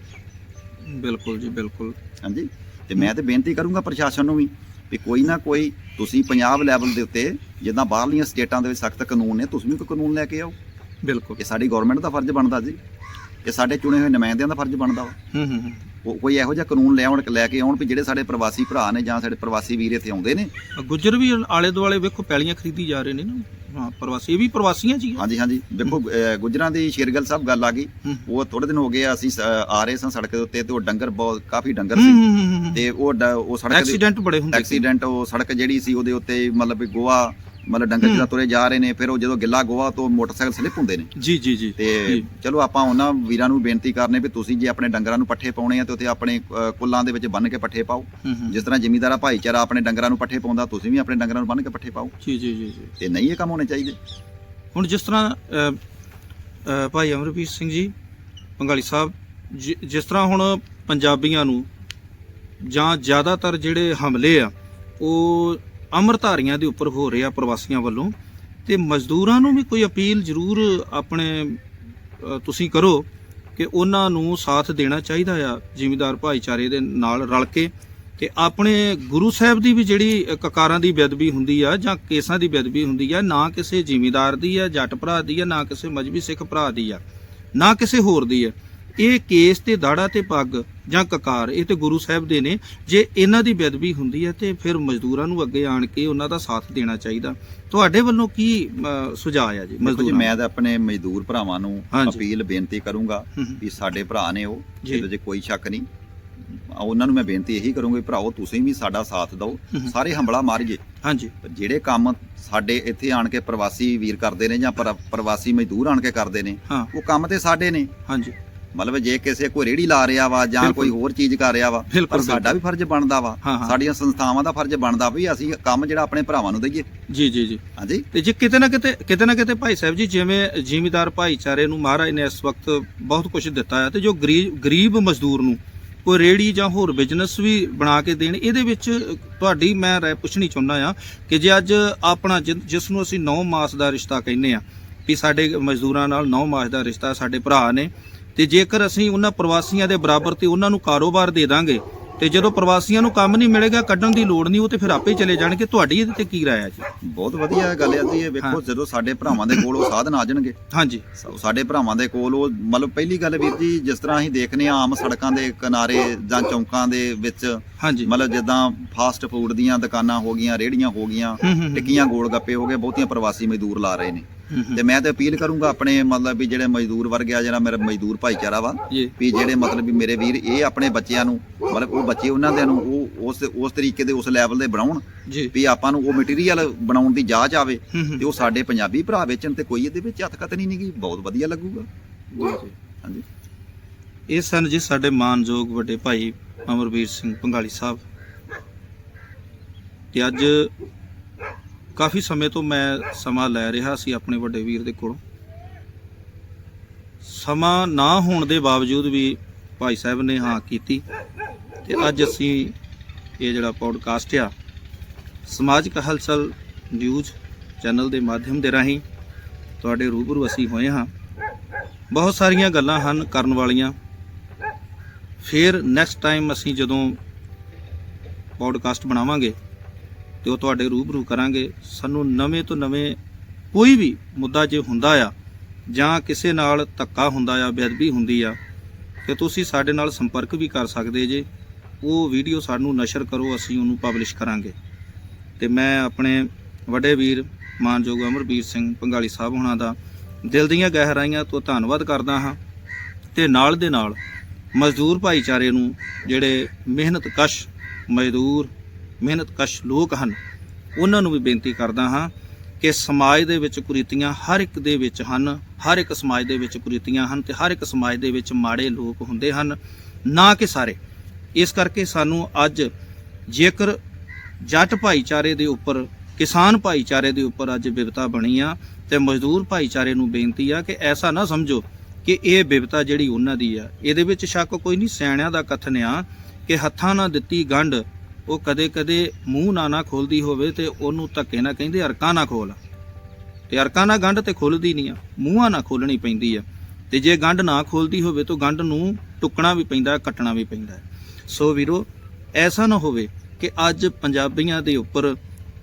ਬਿਲਕੁਲ ਜੀ ਬਿਲਕੁਲ। ਹਾਂਜੀ? ਤੇ ਮੈਂ ਤੇ ਬੇਨਤੀ ਕਰੂੰਗਾ ਪ੍ਰਸ਼ਾਸਨ ਨੂੰ ਵੀ ਵੀ ਕੋਈ ਨਾ ਕੋਈ ਤੁਸੀਂ ਪੰਜਾਬ ਲੈਵਲ ਦੇ ਉੱਤੇ ਜਿੱਦਾਂ ਬਾਹਰਲੀਆਂ ਸਟੇਟਾਂ ਦੇ ਵਿੱਚ ਸਖਤ ਕਾਨੂੰਨ ਨੇ ਤੁਸੀਂ ਵੀ ਕੋਈ ਕਾਨੂੰਨ ਲੈ ਕੇ ਆਓ। ਬਿਲਕੁਲ। ਇਹ ਸਾਡੀ ਗਵਰਨਮੈਂਟ ਦਾ ਫਰਜ਼ ਬਣਦਾ ਜੀ। ਇਹ ਸਾਡੇ ਚੁਣੇ ਹੋਏ ਨੁਮਾਇੰਦਿਆਂ ਦਾ ਫਰਜ਼ ਬਣਦਾ ਵਾ। ਹੂੰ ਹੂੰ। ਕੋਈ ਇਹੋ ਜਿਹਾ ਕਾਨੂੰਨ ਲਿਆਉਣ ਲੈ ਕੇ ਆਉਣ ਵੀ ਜਿਹੜੇ ਸਾਡੇ ਪ੍ਰਵਾਸੀ ਭਰਾ ਨੇ ਜਾਂ ਸਾਡੇ ਪ੍ਰਵਾਸੀ ਵੀਰ ਇੱਥੇ ਆਉਂਦੇ ਨੇ? ਗੁੱਜਰ ਵੀ ਆਲੇ ਦੁਆਲੇ ਵੇਖੋ ਪੈਲੀਆਂ ਖਰੀਦੀ ਜਾ ਰਹੇ ਨੇ ਨਾ। ਹਾਂ ਪ੍ਰਵਾਸੀ ਇਹ ਵੀ ਪ੍ਰਵਾਸੀਆਂ ਜੀ ਹਾਂਜੀ ਹਾਂਜੀ। ਦੇਖੋ ਗੁੱਜਰਾਂ ਦੀ ਸ਼ੇਰਗਲ ਸਾਹਿਬ ਗੱਲ ਆ ਗਈ। ਉਹ ਥੋੜੇ ਦਿਨ ਹੋ ਗਏ ਅਸੀਂ ਆ ਰਹੇ ਸਾਂ ਸੜਕ ਦੇ ਉੱਤੇ ਤੇ ਉਹ ਡੰਗਰ ਬਹੁਤ ਕਾਫੀ ਡੰਗਰ ਸੀ। ਤੇ ਉਹ ਉਹ ਸੜਕ ਐਕਸੀਡੈਂਟ ਬੜੇ ਹੁੰਦੇ। ਐਕਸੀਡੈਂਟ ਉਹ ਸੜਕ ਜਿਹੜੀ ਸੀ ਉਹਦੇ ਉੱਤੇ ਮਤਲਬ ਗੋਆ ਮਤਲਬ ਡੰਗਰ ਜਿਹੜਾ ਤੁਰੇ ਜਾ ਰਹੇ ਨੇ ਫਿਰ ਉਹ ਜਦੋਂ ਗਿੱਲਾ ਗੋਹਾ ਤੋਂ ਮੋਟਰਸਾਈਕਲ ਸਲਿੱਪ ਹੁੰਦੇ ਨੇ। ਜੀ ਜੀ ਜੀ। ਤੇ। ਚਲੋ ਆਪਾਂ ਉਹਨਾਂ ਵੀਰਾਂ ਨੂੰ ਬੇਨਤੀ ਕਰਨੇ ਵੀ ਤੁਸੀਂ ਜੇ ਆਪਣੇ ਡੰਗਰਾਂ ਨੂੰ ਪੱਠੇ ਪਾਉਣੇ ਆ ਤੇ ਉੱਥੇ ਆਪਣੇ ਕੁੱਲਾਂ ਦੇ ਵਿੱਚ ਬੰਨ ਕੇ ਪੱਠੇ ਪਾਓ। ਜਿਸ ਤਰ੍ਹਾਂ ਜ਼ਿਮੀਂਦਾਰਾ ਭਾਈਚਾਰਾ ਆਪਣੇ ਡੰਗਰਾਂ ਨੂੰ ਪੱਠੇ ਪਾਉਂਦਾ ਤੁਸੀਂ ਵੀ ਆਪਣੇ ਡੰਗਰਾਂ ਨੂੰ ਬੰਨ ਕੇ ਪੱਠੇ ਪਾਓ। ਜੀ ਜੀ ਜੀ ਤੇ ਨਹੀਂ ਇਹ ਕੰਮ ਹੋਣੇ ਚਾਹੀਦੇ। ਹੁਣ ਜਿਸ ਤਰ੍ਹਾਂ ਭਾਈ ਅਮਰਵੀਰ ਸਿੰਘ ਜੀ ਬੰਗਾਲੀ ਸਾਹਿਬ ਜਿਸ ਤਰ੍ਹਾਂ ਹੁਣ ਪੰਜਾਬੀਆਂ ਨੂੰ ਜਾਂ ਜ਼ਿਆਦਾਤਰ ਜਿਹੜੇ ਹਮਲੇ ਆ ਉਹ ਅਮਰਧਾਰੀਆਂ ਦੇ ਉੱਪਰ ਹੋ ਰਿਹਾ ਪ੍ਰਵਾਸੀਆਂ ਵੱਲੋਂ ਤੇ ਮਜ਼ਦੂਰਾਂ ਨੂੰ ਵੀ ਕੋਈ ਅਪੀਲ ਜ਼ਰੂਰ ਆਪਣੇ ਤੁਸੀਂ ਕਰੋ ਕਿ ਉਹਨਾਂ ਨੂੰ ਸਾਥ ਦੇਣਾ ਚਾਹੀਦਾ ਆ ਜ਼ਿਮੀਦਾਰ ਭਾਈਚਾਰੇ ਦੇ ਨਾਲ ਰਲ ਕੇ ਤੇ ਆਪਣੇ ਗੁਰੂ ਸਾਹਿਬ ਦੀ ਵੀ ਜਿਹੜੀ ਕਕਾਰਾਂ ਦੀ ਬੇਅਦਬੀ ਹੁੰਦੀ ਆ ਜਾਂ ਕੇਸਾਂ ਦੀ ਬੇਅਦਬੀ ਹੁੰਦੀ ਆ, ਨਾ ਕਿਸੇ ਜ਼ਿਮੀਦਾਰ ਦੀ ਆ, ਜੱਟ ਭਰਾ ਦੀ ਆ, ਨਾ ਕਿਸੇ ਮਜਬੀ ਸਿੱਖ ਭਰਾ ਦੀ ਆ, ਨਾ ਕਿਸੇ ਹੋਰ ਦੀ ਆ ਇਹ ਕੇਸ ਤੇ ਦਾੜਾ ਤੇ ਪੱਗ ਜਾਂ ਕਕਾਰ ਇਹ ਤੇ ਗੁਰੂ ਸਾਹਿਬ ਦੇ ਨੇ। ਜੇ ਇਹਨਾਂ ਦੀ ਬੇਅਦਬੀ ਹੁੰਦੀ ਹੈ ਤੇ ਫਿਰ ਮਜ਼ਦੂਰਾਂ ਨੂੰ ਅੱਗੇ ਆਣ ਕੇ ਉਹਨਾਂ ਦਾ ਸਾਥ ਦੇਣਾ ਚਾਹੀਦਾ। ਤੁਹਾਡੇ ਵੱਲੋਂ ਕੀ ਸੁਝਾਅ ਆ ਜੀ ਮਜ਼ਦੂਰਾਂ ਮੈਂ ਤਾਂ ਆਪਣੇ ਮਜ਼ਦੂਰ ਭਰਾਵਾਂ ਨੂੰ। ਅਪੀਲ ਬੇਨਤੀ ਕਰੂੰਗਾ। ਵੀ ਸਾਡੇ ਭਰਾ ਨੇ ਉਹ ਜੀ। ਇਹਦੇ 'ਚ ਕੋਈ ਸ਼ੱਕ ਨਹੀਂ। ਉਹਨਾਂ ਨੂੰ ਮੈਂ ਬੇਨਤੀ ਇਹੀ ਕਰੂੰਗਾ ਭਰਾਓ ਤੁਸੀਂ ਵੀ ਸਾਡਾ ਸਾਥ ਦਿਓ। ਸਾਰੇ ਹੰਬਲਾ ਮਾਰੀਏ। ਹਾਂਜੀ। ਜਿਹੜੇ ਕੰਮ ਸਾਡੇ ਇੱਥੇ ਆਣ ਕੇ ਪ੍ਰਵਾਸੀ ਵੀਰ ਕਰਦੇ ਨੇ ਜਾਂ ਪਰ- ਪ੍ਰਵਾਸੀ ਮਜ਼ਦੂਰ ਆਣ ਕੇ ਕਰਦੇ ਨੇ ਉਹ ਕੰਮ ਤੇ ਸਾਡੇ ਨੇ। ਹਾਂਜੀ। ਮਤਲਬ ਜੇ ਕਿਸੇ ਕੋਈ ਰੇੜੀ ਲਾ ਰਿਹਾ ਵਾ ਜਾਂ। ਕੋਈ ਹੋਰ ਚੀਜ਼ ਕਰ ਰਿਹਾ ਵਾ ਪਰ ਸਾਡਾ ਵੀ ਫਰਜ਼ ਬਣਦਾ ਵਾ। ਸਾਡੀਆਂ ਸੰਸਥਾਵਾਂ ਦਾ ਫਰਜ਼ ਬਣਦਾ ਵੀ ਅਸੀਂ ਕੰਮ ਜਿਹੜਾ ਆਪਣੇ ਭਰਾਵਾਂ ਨੂੰ ਦਈਏ। ਜੀ ਜੀ ਜੀ। ਹਾਂਜੀ? ਤੇ ਜੇ ਕਿਤੇ ਨਾ ਕਿਤੇ ਕਿਤੇ ਨਾ ਕਿਤੇ ਭਾਈ ਸਾਹਿਬ ਜੀ ਜਿਵੇਂ ਜ਼ਿਮੀਦਾਰ ਭਾਈਚਾਰੇ ਨੂੰ ਮਹਾਰਾਜ ਨੇ ਇਸ ਵਕਤ ਬਹੁਤ ਕੁਝ ਦਿੱਤਾ ਹੈ ਤੇ ਜੋ ਗਰੀਬ ਮਜ਼ਦੂਰ ਨੂੰ ਕੋਈ ਰੇੜੀ ਜਾਂ ਹੋਰ ਬਿਜ਼ਨਸ ਵੀ ਬਣਾ ਕੇ ਦੇਣ ਇਹਦੇ ਵਿੱਚ ਤੁਹਾਡੀ ਮੈਂ ਰਾਏ ਪੁੱਛਣੀ ਚਾਹੁੰਦਾ ਆ ਕਿ ਜੇ ਅੱਜ ਆਪਣਾ ਜਿਸ ਨੂੰ ਅਸੀਂ 9 ਮਾਸ ਦਾ ਰਿਸ਼ਤਾ ਕਹਿੰਦੇ ਆ ਵੀ ਸਾਡੇ ਮਜ਼ਦੂਰਾਂ ਨਾਲ 9 ਮਾਸ ਦਾ ਰਿਸ਼ਤਾ ਸਾਡੇ ਭਰਾ ਨੇ ਤੇ ਜੇਕਰ ਅਸੀਂ ਉਹਨਾਂ ਪ੍ਰਵਾਸੀਆਂ ਦੇ ਬਰਾਬਰ ਤੇ ਉਹਨਾਂ ਨੂੰ ਕਾਰੋਬਾਰ ਦੇ ਦਾਂਗੇ ਤੇ ਜਦੋਂ ਪ੍ਰਵਾਸੀਆਂ ਨੂੰ ਕੰਮ ਨਹੀਂ ਮਿਲੇਗਾ ਕੱਢਣ ਦੀ ਲੋੜ ਨਹੀਂ ਉਹ ਤੇ ਫਿਰ ਆਪੇ ਚਲੇ ਜਾਣਗੇ ਤੁਹਾਡੀ ਇਹਦੇ ਤੇ ਕੀ ਰਾਏ ਹੈ ਜੀ ਬਹੁਤ ਵਧੀਆ ਗੱਲ ਹੈ ਜੀ ਇਹ ਵੇਖੋ। ਜਦੋਂ ਸਾਡੇ ਭਰਾਵਾਂ ਦੇ ਕੋਲ ਉਹ ਸਾਧਨ ਆ ਜਾਣਗੇ ਹਾਂਜੀ ਸਾਡੇ ਭਰਾਵਾਂ ਦੇ ਕੋਲ ਉਹ ਮਤਲਬ ਪਹਿਲੀ ਗੱਲ ਵੀਰ ਜੀ ਜਿਸ ਤਰ੍ਹਾਂ ਅਸੀਂ ਦੇਖਨੇ ਆ ਆਮ ਸੜਕਾਂ ਦੇ ਕਿਨਾਰੇ ਜਾਂ ਚੌਂਕਾਂ ਦੇ ਵਿੱਚ ਹਾਂਜੀ ਮਤਲਬ ਜਿੱਦਾਂ ਫਾਸਟ ਫੂਡ ਦੀਆਂ ਦੁਕਾਨਾਂ ਹੋ ਗਈਆਂ ਰੇੜੀਆਂ ਹੋ ਗਈਆਂ। ਟਿੱਕੀਆਂ ਗੋਲ ਗੱਪੇ ਹੋ ਗਏ ਬਹੁਤੀਆਂ ਪ੍ਰਵਾਸੀ ਮਜ਼ਦੂਰ ਲਾ ਰਹੇ ਨੇ। ਤੇ ਮੈਂ ਤੇ ਅਪੀਲ ਕਰੂੰਗਾ ਆਪਣੇ ਮਤਲਬ ਵੀ ਜਿਹੜੇ ਮਜ਼ਦੂਰ ਵਰਗ ਆ ਜਿਹੜਾ ਮੇਰਾ ਮਜ਼ਦੂਰ ਭਾਈਚਾਰਾ ਵਾ ਵੀ ਜਿਹੜੇ ਮਤਲਬ ਵੀ ਮੇਰੇ ਵੀਰ ਇਹ ਆਪਣੇ ਬੱਚਿਆਂ ਨੂੰ ਮਤਲਬ ਉਹ ਬੱਚੇ ਉਹਨਾਂ ਦੇ ਨੂੰ ਉਹ ਉਸ ਉਸ ਤਰੀਕੇ ਦੇ ਉਸ ਲੈਵਲ ਦੇ ਬਣਾਉਣ ਵੀ ਆਪਾਂ ਨੂੰ ਉਹ ਮਟੀਰੀਅਲ ਬਣਾਉਣ ਦੀ ਜਾਂਚ ਆਵੇ। ਤੇ ਉਹ ਸਾਡੇ ਪੰਜਾਬੀ ਭਰਾ ਵੇਚਣ ਤੇ ਕੋਈ ਇਹਦੇ ਵਿੱਚ ਹੱਥਕਤ ਨਹੀਂ ਨਹੀਂਗੀ ਬਹੁਤ ਵਧੀਆ ਲੱਗੂਗਾ। ਹਾਂਜੀ। ਇਹ ਸਨ ਜੀ ਸਾਡੇ ਮਾਨਯੋਗ ਵੱਡੇ ਭਾਈ ਅਮਰਵੀਰ ਸਿੰਘ ਪੰਗਾਲੀ ਸਾਹਿਬ। ਤੇ ਅੱਜ ਕਾਫੀ ਸਮੇਂ ਤੋਂ ਮੈਂ ਸਮਾਂ ਲੈ ਰਿਹਾ ਸੀ ਆਪਣੇ ਵੱਡੇ ਵੀਰ ਦੇ ਕੋਲ। ਸਮਾਂ ਨਾ ਹੋਣ ਦੇ ਬਾਵਜੂਦ ਵੀ ਭਾਈ ਸਾਹਿਬ ਨੇ ਹਾਂ ਕੀਤੀ ਤੇ ਅੱਜ ਅਸੀਂ ਇਹ ਜਿਹੜਾ ਪੌਡਕਾਸਟ ਆ, ਸਮਾਜਿਕ ਹਲਚਲ ਨਿਊਜ਼ ਚੈਨਲ ਦੇ ਮਾਧਿਅਮ ਦੇ ਰਾਹੀਂ ਤੁਹਾਡੇ ਰੂਬਰੂ ਅਸੀਂ ਹੋਏ ਹਾਂ। ਬਹੁਤ ਸਾਰੀਆਂ ਗੱਲਾਂ ਹਨ ਕਰਨ ਵਾਲੀਆਂ। ਫਿਰ ਨੈਕਸਟ ਟਾਈਮ ਅਸੀਂ ਜਦੋਂ ਪੌਡਕਾਸਟ ਬਣਾਵਾਂਗੇ ਤੇ ਉਹ ਤੁਹਾਡੇ ਰੂਬਰੂ ਕਰਾਂਗੇ। ਸਾਨੂੰ ਨਵੇਂ ਤੋਂ ਨਵੇਂ ਕੋਈ ਵੀ ਮੁੱਦਾ ਜੇ ਹੁੰਦਾ ਆ, ਜਾਂ ਕਿਸੇ ਨਾਲ ਧੱਕਾ ਹੁੰਦਾ ਆ, ਬੇਅਦਬੀ ਹੁੰਦੀ ਆ, ਤੇ ਤੁਸੀਂ ਸਾਡੇ ਨਾਲ ਸੰਪਰਕ ਵੀ ਕਰ ਸਕਦੇ ਜੇ। ਉਹ ਵੀਡੀਓ ਸਾਨੂੰ ਨਸ਼ਰ ਕਰੋ, ਅਸੀਂ ਉਹਨੂੰ ਪਬਲਿਸ਼ ਕਰਾਂਗੇ। ਤੇ ਮੈਂ ਆਪਣੇ ਵੱਡੇ ਵੀਰ, ਮਾਨਯੋਗ ਅਮਰਬੀਰ ਸਿੰਘ ਪੰਗਾਲੀ ਸਾਹਿਬ ਹੁਣਾਂ ਦਾ ਦਿਲ ਦੀਆਂ ਗਹਿਰਾਈਆਂ ਤੋਂ ਧੰਨਵਾਦ ਕਰਦਾ ਹਾਂ। ਤੇ ਨਾਲ ਦੇ ਨਾਲ ਮਜ਼ਦੂਰ ਭਾਈਚਾਰੇ ਨੂੰ ਜਿਹੜੇ ਮਿਹਨਤ ਕਸ਼, ਮਜ਼ਦੂਰ ਮਿਹਨਤਕਸ਼ ਲੋਕ ਹਨ। ਉਹਨਾਂ ਨੂੰ ਵੀ ਬੇਨਤੀ ਕਰਦਾ ਹਾਂ ਕਿ ਸਮਾਜ ਦੇ ਵਿੱਚ ਕੁਰੀਤੀਆਂ ਹਰ ਇੱਕ ਦੇ ਵਿੱਚ ਹਨ, ਹਰ ਇੱਕ ਸਮਾਜ ਦੇ ਵਿੱਚ ਕੁਰੀਤੀਆਂ ਹਨ ਤੇ ਹਰ ਇੱਕ ਸਮਾਜ ਦੇ ਵਿੱਚ ਮਾੜੇ ਲੋਕ ਹੁੰਦੇ ਹਨ, ਨਾ ਕਿ ਸਾਰੇ। ਇਸ ਕਰਕੇ ਸਾਨੂੰ ਅੱਜ ਜੇਕਰ ਜੱਟ ਭਾਈਚਾਰੇ ਦੇ ਉੱਪਰ, ਕਿਸਾਨ ਭਾਈਚਾਰੇ ਦੇ ਉੱਪਰ ਅੱਜ ਵਿਵਤਾ ਬਣੀ ਆ ਤੇ ਮਜ਼ਦੂਰ ਭਾਈਚਾਰੇ ਨੂੰ ਬੇਨਤੀ ਆ ਕਿ ਐਸਾ ਨਾ ਸਮਝੋ ਕਿ ਇਹ ਵਿਵਤਾ ਜਿਹੜੀ ਉਹਨਾਂ ਦੀ ਆ, ਇਹਦੇ ਵਿੱਚ ਸ਼ੱਕ ਕੋਈ ਨਹੀਂ, ਸਿਆਣਿਆਂ ਦਾ ਕਥਨ ਆ ਕਿ ਹੱਥਾਂ ਨਾਲ ਦਿੱਤੀ ਗੰਢ ਉਹ ਕਦੇ-ਕਦੇ ਮੂੰਹ ਨਾ ਨਾ ਖੋਲਦੀ ਹੋਵੇ ਤੇ ਉਹਨੂੰ ਧੱਕੇ ਨਾ ਕਹਿੰਦੇ ਅਰਕਾਂ ਨਾ ਖੋਲ। ਤੇ ਅਰਕਾਂ ਨਾਲ ਗੰਢ ਤੇ ਖੁੱਲਦੀ ਨਹੀਂ ਆ, ਮੂੰਹਾਂ ਨਾ ਖੋਲਣੀ ਪੈਂਦੀ ਆ। ਤੇ ਜੇ ਗੰਢ ਨਾ ਖੋਲਦੀ ਹੋਵੇ ਤਾਂ ਗੰਢ ਨੂੰ ਟੁੱਕਣਾ ਵੀ ਪੈਂਦਾ, ਕੱਟਣਾ ਵੀ ਪੈਂਦਾ। ਸੋ ਵੀਰੋ, ਐਸਾ ਨਾ ਹੋਵੇ ਕਿ ਅੱਜ ਪੰਜਾਬੀਆਂ ਦੇ ਉੱਪਰ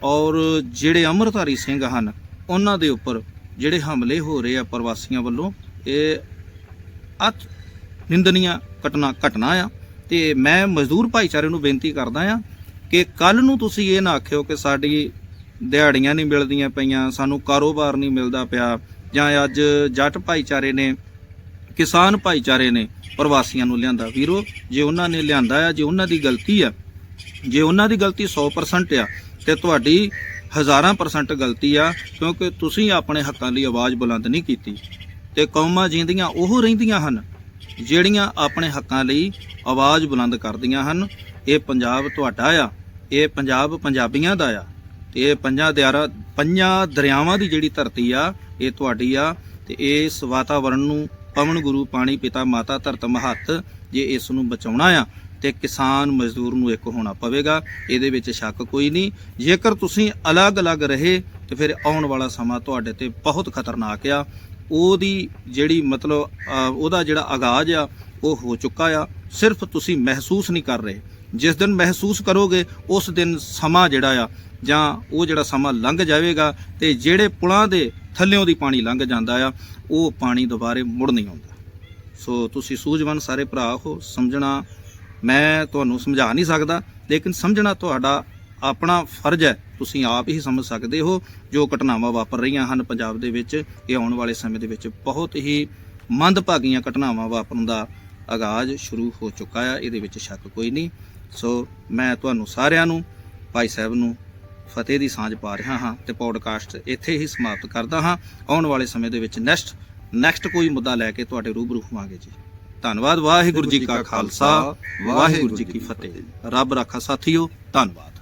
ਔਰ ਜਿਹੜੇ ਅੰਮ੍ਰਿਤਧਾਰੀ ਸਿੰਘ ਹਨ, ਉਹਨਾਂ ਦੇ ਉੱਪਰ ਜਿਹੜੇ ਹਮਲੇ ਹੋ ਰਹੇ ਆ ਪ੍ਰਵਾਸੀਆਂ ਵੱਲੋਂ, ਇਹ ਅਤ ਨਿੰਦਨੀਆਂ ਘਟਨਾ ਘਟਨਾ ਆ। ਤੇ ਮੈਂ ਮਜ਼ਦੂਰ ਭਾਈਚਾਰੇ ਨੂੰ ਬੇਨਤੀ ਕਰਦਾ ਆ ਕਿ ਕੱਲ ਨੂੰ ਤੁਸੀਂ ਇਹ ਨਾ ਆਖਿਓ ਕਿ ਸਾਡੀ ਦਿਹਾੜੀਆਂ ਨਹੀਂ ਮਿਲਦੀਆਂ ਪਈਆਂ, ਸਾਨੂੰ ਕਾਰੋਬਾਰ ਨਹੀਂ ਮਿਲਦਾ ਪਿਆ, ਜਾਂ ਅੱਜ ਜੱਟ ਭਾਈਚਾਰੇ ਨੇ, ਕਿਸਾਨ ਭਾਈਚਾਰੇ ਨੇ ਪ੍ਰਵਾਸੀਆਂ ਨੂੰ ਲਿਆਂਦਾ। ਵੀਰੋ, ਜੇ ਉਹਨਾਂ ਨੇ ਲਿਆਂਦਾ ਆ, ਜੇ ਉਹਨਾਂ ਦੀ ਗਲਤੀ ਆ, ਜੇ ਉਹਨਾਂ ਦੀ ਗਲਤੀ 100% ਆ, ਤੇ ਤੁਹਾਡੀ ਹਜ਼ਾਰਾਂ ਪਰਸੈਂਟ ਗਲਤੀ ਆ, ਕਿਉਂਕਿ ਤੁਸੀਂ ਆਪਣੇ ਹੱਕਾਂ ਲਈ ਆਵਾਜ਼ ਬੁਲੰਦ ਨਹੀਂ ਕੀਤੀ। ਤੇ ਕੌਮਾਂ ਜਿੰਦੀਆਂ ਉਹ ਰਹਿੰਦੀਆਂ ਹਨ, ਜਿਹੜੀਆਂ ਆਪਣੇ ਹੱਕਾਂ ਲਈ ਆਵਾਜ਼ ਬੁਲੰਦ ਕਰਦੀਆਂ ਹਨ ਇਹ ਪੰਜਾਬ ਤੁਹਾਡਾ ਆ, ਇਹ ਪੰਜਾਬ ਪੰਜਾਬੀਆਂ ਦਾ ਆ, ਤੇ ਇਹ ਪੰਜਾਂ ਦਿਆਰਾ ਪੰਜਾਂ ਦਰਿਆਵਾਂ ਦੀ ਜਿਹੜੀ ਧਰਤੀ ਆ, ਇਹ ਤੁਹਾਡੀ ਆ, ਤੇ ਇਸ ਵਾਤਾਵਰਣ ਨੂੰ ਪਵਨ ਗੁਰੂ, ਪਾਣੀ ਪਿਤਾ, ਮਾਤਾ ਧਰਤ ਮਹੱਤ ਜੇ ਇਸ ਨੂੰ ਬਚਾਉਣਾ ਆ, ਤੇ ਕਿਸਾਨ ਮਜ਼ਦੂਰ ਨੂੰ ਇੱਕ ਹੋਣਾ ਪਵੇਗਾ, ਇਹਦੇ ਵਿੱਚ ਸ਼ੱਕ ਕੋਈ ਨਹੀਂ। ਜੇਕਰ ਤੁਸੀਂ ਅਲੱਗ-ਅਲੱਗ ਰਹੇ, ਤੇ ਫਿਰ ਆਉਣ ਵਾਲਾ ਸਮਾਂ ਤੁਹਾਡੇ ਤੇ ਬਹੁਤ ਖਤਰਨਾਕ ਆ। ਉਹਦੀ ਜਿਹੜੀ ਮਤਲਬ ਉਹਦਾ ਜਿਹੜਾ ਆਗਾਜ਼ ਆ, ਉਹ ਹੋ ਚੁੱਕਾ ਆ। ਸਿਰਫ ਤੁਸੀਂ ਮਹਿਸੂਸ ਨਹੀਂ ਕਰ ਰਹੇ। ਜਿਸ ਦਿਨ ਮਹਿਸੂਸ ਕਰੋਗੇ, ਉਸ ਦਿਨ ਸਮਾਂ ਜਿਹੜਾ ਆ, ਜਾਂ ਉਹ ਜਿਹੜਾ ਸਮਾਂ ਲੰਘ ਜਾਵੇਗਾ ਤੇ ਜਿਹੜੇ ਪੁਲਾਂ ਦੇ ਥੱਲਿਓਂ ਦੀ ਪਾਣੀ ਲੰਘ ਜਾਂਦਾ ਆ, ਉਹ ਪਾਣੀ ਦੁਬਾਰੇ ਮੁੜ ਨਹੀਂ ਆਉਂਦਾ। ਸੋ ਤੁਸੀਂ ਸੂਝਵਾਨ ਸਾਰੇ ਭਰਾ ਹੋ, ਸਮਝਣਾ ਮੈਂ ਤੁਹਾਨੂੰ ਸਮਝਾ ਨਹੀਂ ਸਕਦਾ, ਲੇਕਿਨ ਸਮਝਣਾ ਤੁਹਾਡਾ ਆਪਣਾ ਫਰਜ਼ ਹੈ। ਤੁਸੀਂ ਆਪ ਹੀ ਸਮਝ ਸਕਦੇ ਹੋ ਜੋ ਘਟਨਾਵਾਂ ਵਾਪਰ ਰਹੀਆਂ ਹਨ ਪੰਜਾਬ ਦੇ ਵਿੱਚ ਇਹ ਆਉਣ ਵਾਲੇ ਸਮੇਂ ਦੇ ਵਿੱਚ ਬਹੁਤ ਹੀ ਮੰਦਭਾਗੀਆਂ ਘਟਨਾਵਾਂ ਵਾਪਰਨ ਦਾ ਆਗਾਜ਼ ਸ਼ੁਰੂ ਹੋ ਚੁੱਕਾ ਹੈ ਇਹਦੇ ਵਿੱਚ ਸ਼ੱਕ ਕੋਈ ਨਹੀਂ। ਸੋ ਮੈਂ ਤੁਹਾਨੂੰ ਸਾਰਿਆਂ ਨੂੰ, ਭਾਈ ਸਾਹਿਬ ਨੂੰ ਫਤਿਹ ਦੀ ਸਾਂਝ ਪਾ ਰਿਹਾ ਹਾਂ ਤੇ ਪੌਡਕਾਸਟ ਇੱਥੇ ਹੀ ਸਮਾਪਤ ਕਰਦਾ ਹਾਂ। ਆਉਣ ਵਾਲੇ ਸਮੇਂ ਦੇ ਵਿੱਚ ਨੈਕਸਟ ਨੈਕਸਟ ਕੋਈ ਮੁੱਦਾ ਲੈ ਕੇ ਤੁਹਾਡੇ ਰੂਬਰੂ ਹੋਵਾਂਗੇ ਜੀ। ਧੰਨਵਾਦ। ਵਾਹਿਗੁਰੂ ਜੀ ਕਾ ਖਾਲਸਾ। ਵਾਹਿਗੁਰੂ ਜੀ ਕੀ ਫਤਿਹ। ਰੱਬ ਰਾਖਾ ਸਾਥੀਓ, ਧੰਨਵਾਦ।